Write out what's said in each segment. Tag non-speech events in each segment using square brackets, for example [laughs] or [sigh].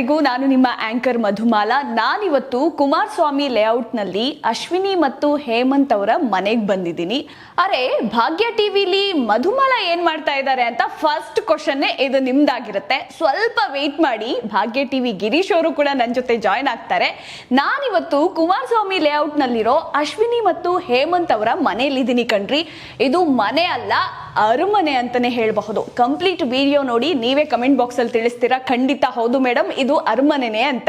ಎಲ್ರಿಗೂ ನಾನು ನಿಮ್ಮ ಆಂಕರ್ ಮಧುಮಾಲ. ನಾನಿವತ್ತು ಕುಮಾರಸ್ವಾಮಿ ಲೇಔಟ್ನಲ್ಲಿ ಅಶ್ವಿನಿ ಮತ್ತು ಹೇಮಂತ್ ಅವರ ಮನೆಗೆ ಬಂದಿದ್ದೀನಿ. ಅರೆ, ಭಾಗ್ಯ ಟಿವಿಲಿ ಮಧುಮಾಲ ಏನ್ ಮಾಡ್ತಾ ಇದ್ದಾರೆ ಅಂತ ಫಸ್ಟ್ ಕ್ವಶನ್ ಇದು ನಿಮ್ದಾಗಿರುತ್ತೆ. ಸ್ವಲ್ಪ ವೆಯ್ಟ್ ಮಾಡಿ, ಭಾಗ್ಯ ಟಿವಿ ಗಿರೀಶ್ ಅವರು ಕೂಡ ನನ್ನ ಜೊತೆ ಜಾಯ್ನ್ ಆಗ್ತಾರೆ. ನಾನಿವತ್ತು ಕುಮಾರಸ್ವಾಮಿ ಲೇಔಟ್ನಲ್ಲಿರೋ ಅಶ್ವಿನಿ ಮತ್ತು ಹೇಮಂತ್ ಅವರ ಮನೆಯಲ್ಲಿದ್ದೀನಿ ಕಣ್ರಿ. ಇದು ಮನೆ ಅಲ್ಲ ಅರಮನೆ ಅಂತಾನೆ ಹೇಳಬಹುದು. ಕಂಪ್ಲೀಟ್ ವಿಡಿಯೋ ನೋಡಿ ನೀವೇ ಕಮೆಂಟ್ ಬಾಕ್ಸ್ ಅಲ್ಲಿ ತಿಳಿಸ್ತೀರಾ? ಖಂಡಿತ ಹೌದು ಮೇಡಮ್ ಇದು ಅರಮನೆನೇ ಅಂತ.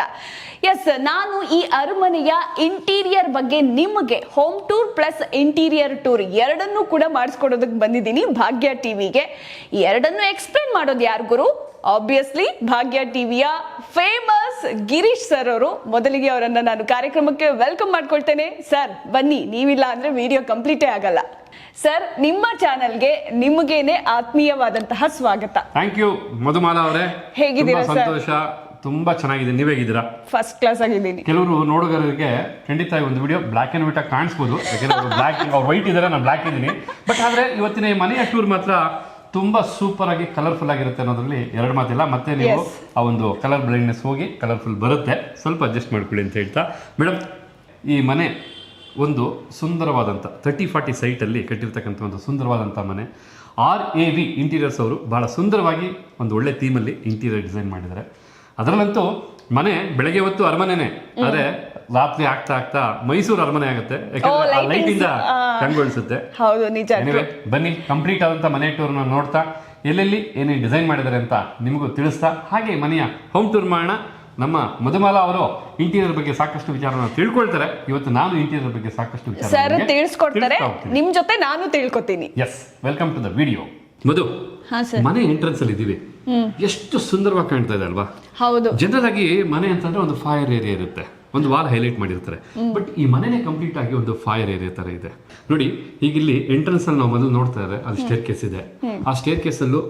ಎಸ್ ನಾನು ಈ ಅರಮನೆಯ ಇಂಟೀರಿಯರ್ ಬಗ್ಗೆ ನಿಮಗೆ home tour plus interior tour ಎರಡನ್ನೂ ಕೂಡ ಮಾಡಿಸ್ಕೊಡೋದಕ್ಕೆ ಬಂದಿದ್ದೀನಿ ಭಾಗ್ಯ ಟಿವಿಗೆ. ಎರಡನ್ನೂ ಎಕ್ಸ್ಪ್ಲೇನ್ ಮಾಡೋದು ಯಾರು ಗುರು? ಆಬ್ವಿಯಸ್ಲಿ ಭಾಗ್ಯ ಟಿವಿಯ ಫೇಮಸ್ ಗಿರೀಶ್ ಸರ್ ಅವರು. ಮೊದಲಿಗೆ ಅವರನ್ನ ನಾನು ಕಾರ್ಯಕ್ರಮಕ್ಕೆ ವೆಲ್ಕಮ್ ಮಾಡ್ಕೊಳ್ತೇನೆ. ಸರ್ ಬನ್ನಿ. ನೀವಿಲ್ಲ ಅಂದ್ರೆ ವಿಡಿಯೋ ಕಂಪ್ಲೀಟೇ ಆಗಲ್ಲ. ಸರ್ ನಿಮ್ಮ ಚಾನೆಲ್ಗೆ ನಿಮಗೇನೆ ಆತ್ಮೀಯವಾದಂತಹ ಸ್ವಾಗತ. ಥ್ಯಾಂಕ್ ಯು ಮಧುಮಾಲಾ ಅವರೇ. ಹೇಗಿದ್ದೀರಾ? ಸಂತೋಷ. ತುಂಬಾ ಚೆನ್ನಾಗಿದೆ. ನೀವ್ ಹೇಗಿದ್ದೀರಾ? ಫಸ್ಟ್ ಕ್ಲಾಸ್ ಆಗಿದ್ದೀನಿ. ಕೆಲವರು ನೋಡುಗರಿಗೆ ಖಂಡಿತ ಈ ಒಂದು ವಿಡಿಯೋ ಬ್ಲಾಕ್ ಅಂಡ್ ವೈಟ್ ಆಗಿ ಕಾಣಿಸ್ಬೋದು. ಯಾಕಂದ್ರೆ ಅವರು ಬ್ಲಾಕ್ ಅವ್ರು ವೈಟ್ ಇದ್ದಾರೆ ನಾನು ಬ್ಲಾಕ್ ಇದ್ದೀನಿ. ಬಟ್ ಆದ್ರೆ ಇವತ್ತಿನ ಈ ಮನೆಯ ಟೂರ್ ಮಾತ್ರ ತುಂಬಾ ಸೂಪರ್ ಆಗಿ ಕಲರ್ಫುಲ್ ಆಗಿರುತ್ತೆ ಅನ್ನೋದ್ರಲ್ಲಿ ಎರಡು ಮಾತಿಲ್ಲ. ಮತ್ತೆ ನೀವು ಆ ಒಂದು ಕಲರ್ ಬ್ಲೈಂಡ್ನೆಸ್ ಹೋಗಿ ಕಲರ್ಫುಲ್ ಬರುತ್ತೆ. ಸ್ವಲ್ಪ ಅಡ್ಜಸ್ಟ್ ಮಾಡ್ಕೊಳ್ಳಿ ಅಂತ ಹೇಳ್ತಾ. ಮೇಡಮ್ ಈ ಮನೆ ಒಂದು ಸುಂದರವಾದಂಥ ತರ್ಟಿ ಫಾರ್ಟಿ ಸೈಟಲ್ಲಿ ಕಟ್ಟಿರ್ತಕ್ಕಂಥ ಒಂದು ಸುಂದರವಾದಂಥ ಮನೆ. ಆರ್ ಎ ವಿ ಇಂಟೀರಿಯರ್ಸ್ ಅವರು ಬಹಳ ಸುಂದರವಾಗಿ ಒಂದು ಒಳ್ಳೆ ಥೀಮಲ್ಲಿ ಇಂಟೀರಿಯರ್ ಡಿಸೈನ್ ಮಾಡಿದ್ದಾರೆ. ಅದರಲ್ಲಂತೂ ಮನೆ ಬೆಳಗ್ಗೆ ಹೊತ್ತು ಅರಮನೆನೇ. ಆದರೆ ರಾತ್ರಿ ಆಗ್ತಾ ಆಗ್ತಾ ಮೈಸೂರು ಅರಮನೆ ಆಗುತ್ತೆ. ಯಾಕಂದ್ರೆ. ಕಂಗೊಳಿಸುತ್ತೆ. ಹೌದು ನಿಜ. ಬನ್ನಿ ಕಂಪ್ಲೀಟ್ ಆದಂತ ಮನೆ ಟೂರ್ ನೋಡ್ತಾ. ಎಲ್ಲೆಲ್ಲಿ ಏನೇನು ಡಿಸೈನ್ ಮಾಡಿದ್ದಾರೆ ಅಂತ ನಿಮಗೂ ತಿಳಿಸ್ತಾ. ಹಾಗೆ ಮನೆಯ ಹೋಮ್ ಟೂರ್ ಮಾಡೋಣ. ನಮ್ಮ ಮಧುಮಾಲಾ ಅವರು ಇಂಟೀರಿಯರ್ ಬಗ್ಗೆ ಸಾಕಷ್ಟು ವಿಚಾರನ ತಿಳ್ಕೊಳ್ತಾರೆ. ಇವತ್ತು ನಾನು ಇಂಟೀರಿಯರ್ ಬಗ್ಗೆ ಸಾಕಷ್ಟು ವಿಚಾರ ಸರ್ ತಿಳಿಸ್ಕೊಡ್ತಾರೆ. ನಿಮ್ ಜೊತೆ ನಾನು ತಿಳ್ಕೊತೀನಿ. Yes welcome to the video Madhu ಹಾ ಸರ್ ಮನೆ ಎಂಟ್ರೆನ್ಸ್ ಅಲ್ಲಿ ಇದೀವಿ. ಎಷ್ಟು ಸುಂದರವಾಗಿ ಕಾಣ್ತಾ ಇದೆ ಅಲ್ವಾ? ಹೌದು. ಜನರಲ್ ಆಗಿ ಮನೆ ಅಂತಂದ್ರೆ ಒಂದು ಫೈರ್ ಏರಿಯಾ ಇರುತ್ತೆ. ಒಂದು ವಾಲ್ ಹೈಲೈಟ್ ಮಾಡಿರ್ತಾರೆ. ಬಟ್ ಈ ಮನೆನೇ ಕಂಪ್ಲೀಟ್ ಆಗಿ ಒಂದು ಫೈರ್ ಏರಿಯಾ ತರ ಇದೆ. ನೋಡಿ ಈಗ ಇಲ್ಲಿ ಎಂಟ್ರೆನ್ಸ್ ಅಲ್ಲಿ ನಾವು ಮೊದಲು ನೋಡ್ತಾ ಇದ್ದಾರೆ ಅಲ್ಲಿ ಸ್ಟೇರ್ ಕೇಸ್ ಇದೆ. ಆ ಸ್ಟೇರ್ ಕೇಸ್ ಅಲ್ಲೂ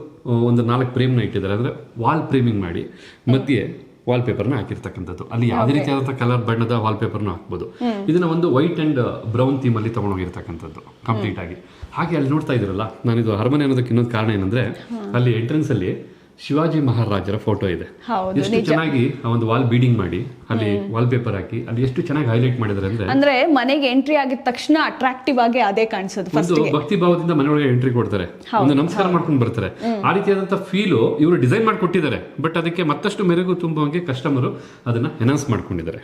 ಒಂದು ನಾಲ್ಕು ಫ್ರೇಮ್ನ ಇಟ್ಟಿದ್ದಾರೆ. ಅಂದ್ರೆ ವಾಲ್ ಫ್ರೇಮಿಂಗ್ ಮಾಡಿ ಮಧ್ಯೆ ವಾಲ್ ಪೇಪರ್ನ ಹಾಕಿರ್ತಕ್ಕಂಥದ್ದು. ಅಲ್ಲಿ ಯಾವುದೇ ರೀತಿಯಾದಂಥ ಕಲರ್ ಬಣ್ಣದ ವಾಲ್ ಪೇಪರ್ನ ಹಾಕ್ಬೋದು. ಇದನ್ನ ಒಂದು ವೈಟ್ ಅಂಡ್ ಬ್ರೌನ್ ಥೀಮ್ ಅಲ್ಲಿ ತಗೊಂಡೋಗಿರ್ತಕ್ಕಂಥದ್ದು ಕಂಪ್ಲೀಟ್ ಆಗಿ. ಹಾಗೆ ಅಲ್ಲಿ ನೋಡ್ತಾ ಇದ್ರಲ್ಲ ನಾನಿದು ಅರಮನೆ ಅನ್ನೋದಕ್ಕೆ ಇನ್ನೊಂದು ಕಾರಣ ಏನಂದ್ರೆ ಅಲ್ಲಿ ಎಂಟ್ರೆನ್ಸ್ ಅಲ್ಲಿ ಶಿವಾಜಿ ಮಹಾರಾಜರ ಫೋಟೋ ಇದೆ. ಎಷ್ಟು ಚೆನ್ನಾಗಿ ಆ ಒಂದು ವಾಲ್ ಬೀಡಿಂಗ್ ಮಾಡಿ ಅಲ್ಲಿ ವಾಲ್ ಪೇಪರ್ ಹಾಕಿ ಅಲ್ಲಿ ಎಷ್ಟು ಚೆನ್ನಾಗಿ ಹೈಲೈಟ್ ಮಾಡಿದ್ರೆ ಅಂದ್ರೆ ಅಂದ್ರೆ ಮನೆಗೆ ಎಂಟ್ರಿ ಆಗಿದ ತಕ್ಷಣ ಅಟ್ರಾಕ್ಟಿವ್ ಆಗಿ ಅದೇ ಕಾಣಿಸೋದು ಒಂದು ಭಕ್ತಿ ಭಾವದಿಂದ ಮನೆಯೊಳಗೆ ಎಂಟ್ರಿ ಕೊಡ್ತಾರೆ. ಒಂದು ನಮಸ್ಕಾರ ಮಾಡ್ಕೊಂಡು ಬರ್ತಾರೆ. ಆ ರೀತಿಯಾದಂತ ಫೀಲು ಇವರು ಡಿಸೈನ್ ಮಾಡಿಕೊಟ್ಟಿದ್ದಾರೆ. ಬಟ್ ಅದಕ್ಕೆ ಮತ್ತಷ್ಟು ಮೆರುಗು ತುಂಬುವಂಗೆ ಕಸ್ಟಮರ್ ಅದನ್ನ ಎನೌನ್ಸ್ ಮಾಡ್ಕೊಂಡಿದ್ದಾರೆ.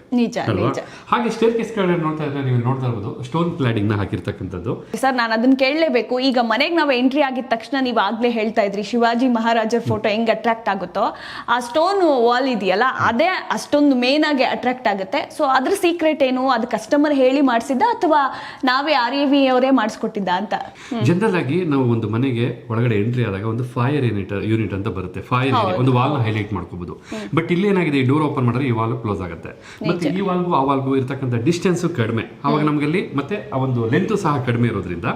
ಅಲ್ವಾ? ಹಾಗೆ ಸ್ಟೇರ್ ಕೇಸ್ ನೋಡ್ತಾ ಇದ್ರೆ ನೀವು ನೋಡ್ತಾ ಇರ್ಬೋದು ಸ್ಟೋನ್ ಕ್ಲಾಡಿಂಗ್ನ ಹಾಕಿರ್ತಕ್ಕಂಥದ್ದು. ಸರ್ ನಾನು ಅದನ್ನ ಕೇಳಲೇಬೇಕು. ಈಗ ಮನೆಗೆ ನಾವು ಎಂಟ್ರಿ ಆಗಿದ ತಕ್ಷಣ ನೀವು ಆಗ್ಲೇ ಹೇಳ್ತಾ ಇದ್ರಿ ಶಿವಾಜಿ ಮಹಾರಾಜರ ಫೋಟೋ ಹೆಂಗ್ ಅಟ್ರಾಕ್ಟ್ ಆಗುತ್ತೋ ಆ ಸ್ಟೋನ್ ವಾಲ್ ಇದೆಯಲ್ಲ ಅದೇ ಅಷ್ಟೊಂದು ಮೇನ್ ಆಗಿ ಅಟ್ರಾಕ್ಟ್ ಆಗುತ್ತೆ. ಸೊ ಅದ್ರ ಸೀಕ್ರೆಟ್ ಏನು? ಅದು ಕಸ್ಟಮರ್ ಹೇಳಿ ಮಾಡಿಸಿದ್ದ ಅಥವಾ ನಾವೇ ಆರ್ ಎ ವಿ ಅವರೇ ಮಾಡಿಸ್ಕೊಟ್ಟಿದ್ದ ಅಂತ? ಜನರಲ್ ಆಗಿ ನಾವು ಒಂದು ಮನೆಗೆ ಒಳಗಡೆ ಎಂಟ್ರಿ ಆದಾಗ ಒಂದು ಫೈರ್ ಯೂನಿಟ್ ಯೂನಿಟ್ ಅಂತ ಬರುತ್ತೆ. ಫೈರ್ ಒಂದು ವಾಲ್ನ ಹೈಲೈಟ್ ಮಾಡ್ಕೋಬಹುದು ಬಟ್ ಇಲ್ಲಿ ಏನಾಗಿದೆ? ಈ ಡೋರ್ ಓಪನ್ ಮಾಡಿದ್ರೆ ಈ ವಾಲ್ ಕ್ಲೋಸ್ ಆಗುತ್ತೆ. ಮತ್ತೆ ಈ ವಾಲ್ಗೂ ಆ ವಾಲ್ಗೂ ಇರತಕ್ಕಂಥ ಡಿಸ್ಟೆನ್ಸ್ ಕಡಿಮೆ. ಅವಾಗ ನಮ್ಗೆ ಅಲ್ಲಿ ಮತ್ತೆ ಆ ಒಂದು ಲೆಂತ್ ಸಹ ಕಡಿಮೆ ಇರೋದ್ರಿಂದ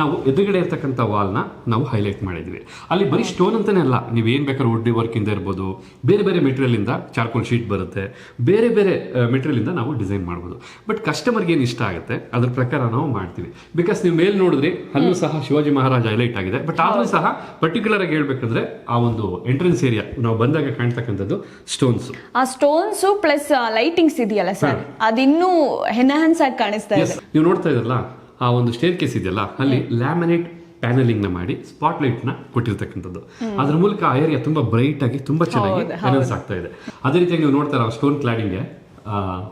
ನಾವು ಎದುರುಗಡೆ ಇರತಕ್ಕಂತ ವಾಲ್ನ ನಾವು ಹೈಲೈಟ್ ಮಾಡಿದ್ವಿ. ಅಲ್ಲಿ ಬರೀ ಸ್ಟೋನ್ ಅಂತಾನೆ ಅಲ್ಲ. ನೀವು ಏನ್ ಬೇಕಾದ್ರೆ ವುಡ್ ವರ್ಕ್ ಇಂದ ಇರ್ಬೋದು. ಬೇರೆ ಬೇರೆ ಮೆಟೀರಿಯಲ್ ಇಂದ ಚಾರ್ಕೋಲ್ ಶೀಟ್ ಬರುತ್ತೆ. ಬೇರೆ ಬೇರೆ ಮೆಟೀರಿಯಲ್ ಇಂದ ನಾವು ಡಿಸೈನ್ ಮಾಡ್ಬೋದು. ಬಟ್ ಕಸ್ಟಮರ್ಗೆ ಏನು ಇಷ್ಟ ಆಗುತ್ತೆ ಅದ್ರ ಪ್ರಕಾರ ನಾವು ಮಾಡ್ತೀವಿ. ಬಿಕಾಸ್ ನೀವು ಮೇಲ್ ನೋಡಿದ್ರೆ ಅಲ್ಲೂ ಸಹ ಶಿವಾಜಿ ಮಹಾರಾಜ ಹೈಲೈಟ್ ಆಗಿದೆ. ಬಟ್ ಆದ್ರೂ ಸಹ ಪರ್ಟಿಕ್ಯುಲರ್ ಆಗಿ ಹೇಳ್ಬೇಕಂದ್ರೆ ಆ ಒಂದು ಎಂಟ್ರೆನ್ಸ್ ಏರಿಯಾ ನಾವು ಬಂದಾಗ ಕಾಣ್ತಕ್ಕಂಥದ್ದು ಸ್ಟೋನ್ಸ್ ಆ ಸ್ಟೋನ್ಸ್ ಪ್ಲಸ್ ಲೈಟಿಂಗ್ಸ್ ಇದೆಯಲ್ಲ ಸರ್ ಅದಿನ್ನೂ ಹೆನ್ಹಾನ್ಸ್ ಆಗಿ ಕಾಣಿಸ್ತಾ ಇದೆ. ನೀವು ನೋಡ್ತಾ ಇದ್ರಲ್ಲ ಆ ಒಂದು ಸ್ಟೇರ್ ಕೇಸ್ ಇದೆಯಲ್ಲ ಅಲ್ಲಿ ಲ್ಯಾಮಿನೇಟ್ ಪ್ಯಾನಲಿಂಗ್ನ ಮಾಡಿ ಸ್ಪಾಟ್ ಲೈಟ್ನ ಕೊಟ್ಟಿರ್ತಕ್ಕಂಥದ್ದು. ಅದ್ರ ಮೂಲಕ ಆ ಏರಿಯಾ ತುಂಬಾ ಬ್ರೈಟ್ ಆಗಿ ತುಂಬಾ ಚೆನ್ನಾಗಿ ಪ್ಯಾನಲ್ಸ್ ಆಗ್ತಾ ಇದೆ. ಅದೇ ರೀತಿಯಾಗಿ ನೀವು ಅವ್ರ ಸ್ಟೋನ್ ಕ್ಲಾಡಿಂಗ್ಗೆ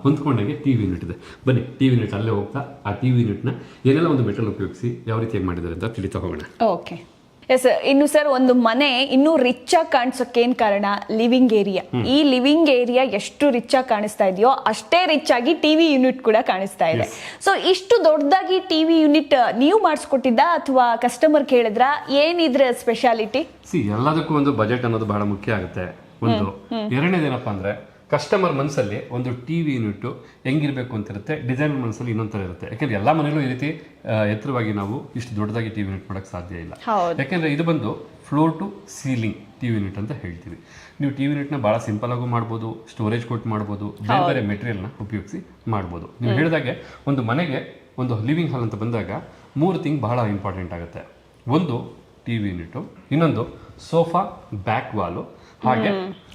ಟಿ ಟಿವಿ ಯೂನಿಟ್ ಇದೆ. ಬನ್ನಿ ಟಿವಿ ಯೂನಿಟ್ ಅಲ್ಲೇ ಹೋಗ್ತಾ ಆ ಟಿವಿ ಯೂನಿಟ್ನ ಏನೆಲ್ಲ ಒಂದು ಮೆಟಲ್ ಉಪಯೋಗಿಸಿ ಯಾವ ರೀತಿಯಾಗಿ ಮಾಡಿದ್ದಾರೆ ಅಂತ ತಿಳಿತಾ ಹೋಗೋಣ ಓಕೆ. ಎಸ್ ಇನ್ನು ಸರ್ ಒಂದು ಮನೆ ಇನ್ನೂ ರಿಚ್ ಆಗಿ ಕಾಣಿಸೋಕೆ ಏನ್ ಕಾರಣ? ಲಿವಿಂಗ್ ಏರಿಯಾ ಈ ಲಿವಿಂಗ್ ಏರಿಯಾ ಎಷ್ಟು ರಿಚ್ ಆಗಿ ಕಾಣಿಸ್ತಾ ಇದೆಯೋ ಅಷ್ಟೇ ರಿಚ್ ಆಗಿ ಟಿವಿ ಯೂನಿಟ್ ಕೂಡ ಕಾಣಿಸ್ತಾ ಇದೆ. ಸೊ ಇಷ್ಟು ದೊಡ್ಡದಾಗಿ ಟಿವಿ ಯೂನಿಟ್ ನೀವು ಮಾಡಿಸ್ಕೊಟ್ಟಿದ್ದ ಅಥವಾ ಕಸ್ಟಮರ್ ಕೇಳಿದ್ರ? ಏನಿದ್ರೆ ಸ್ಪೆಷಾಲಿಟಿ ಸಿ ಎಲ್ಲದಕ್ಕೂ ಒಂದು ಬಜೆಟ್ ಅನ್ನೋದು ಬಹಳ ಮುಖ್ಯ ಆಗುತ್ತೆ. ಒಂದು. ಎರಡನೇದೇನಪ್ಪ ಅಂದ್ರೆ ಕಸ್ಟಮರ್ ಮನಸ್ಸಲ್ಲಿ ಒಂದು ಟಿವಿ ಯೂನಿಟ್ ಅಂತ ಅಂತಿರುತ್ತೆ ಡಿಸೈನರ್ ಮನಸ್ಸಲ್ಲಿ ಇನ್ನೊಂದು ಥರ ಇರುತ್ತೆ. ಯಾಕಂದ್ರೆ ಎಲ್ಲ ಮನೇಲೂ ಈ ರೀತಿ ಎತ್ತರವಾಗಿ ನಾವು ಇಷ್ಟು ದೊಡ್ಡದಾಗಿ ಟಿವಿ ಯೂನಿಟ್ ಮಾಡೋಕ್ಕೆ ಸಾಧ್ಯ ಇಲ್ಲ. ಯಾಕೆಂದರೆ ಇದು ಬಂದು floor to ceiling TV unit ಅಂತ ಹೇಳ್ತೀವಿ. ನೀವು ಟಿವಿ ಯೂನಿಟ್ನ ಭಾಳ ಸಿಂಪಲ್ ಆಗು ಮಾಡ್ಬೋದು ಸ್ಟೋರೇಜ್ ಕೊಟ್ಟು ಮಾಡ್ಬೋದು ಬೇರೆ ಬೇರೆ ಮೆಟೀರಿಯಲ್ನ ಉಪಯೋಗಿಸಿ ಮಾಡ್ಬೋದು. ನೀವು ಹೇಳಿದಾಗೆ ಒಂದು ಮನೆಗೆ ಒಂದು ಲಿವಿಂಗ್ ಹಾಲ್ ಅಂತ ಬಂದಾಗ ಮೂರು ಥಿಂಗ್ ಬಹಳ ಇಂಪಾರ್ಟೆಂಟ್ ಆಗುತ್ತೆ. ಒಂದು ಟಿ ವಿ ಯೂನಿಟು ಇನ್ನೊಂದು ಸೋಫಾ ಬ್ಯಾಕ್ ವಾಲು ಹಾಗೆ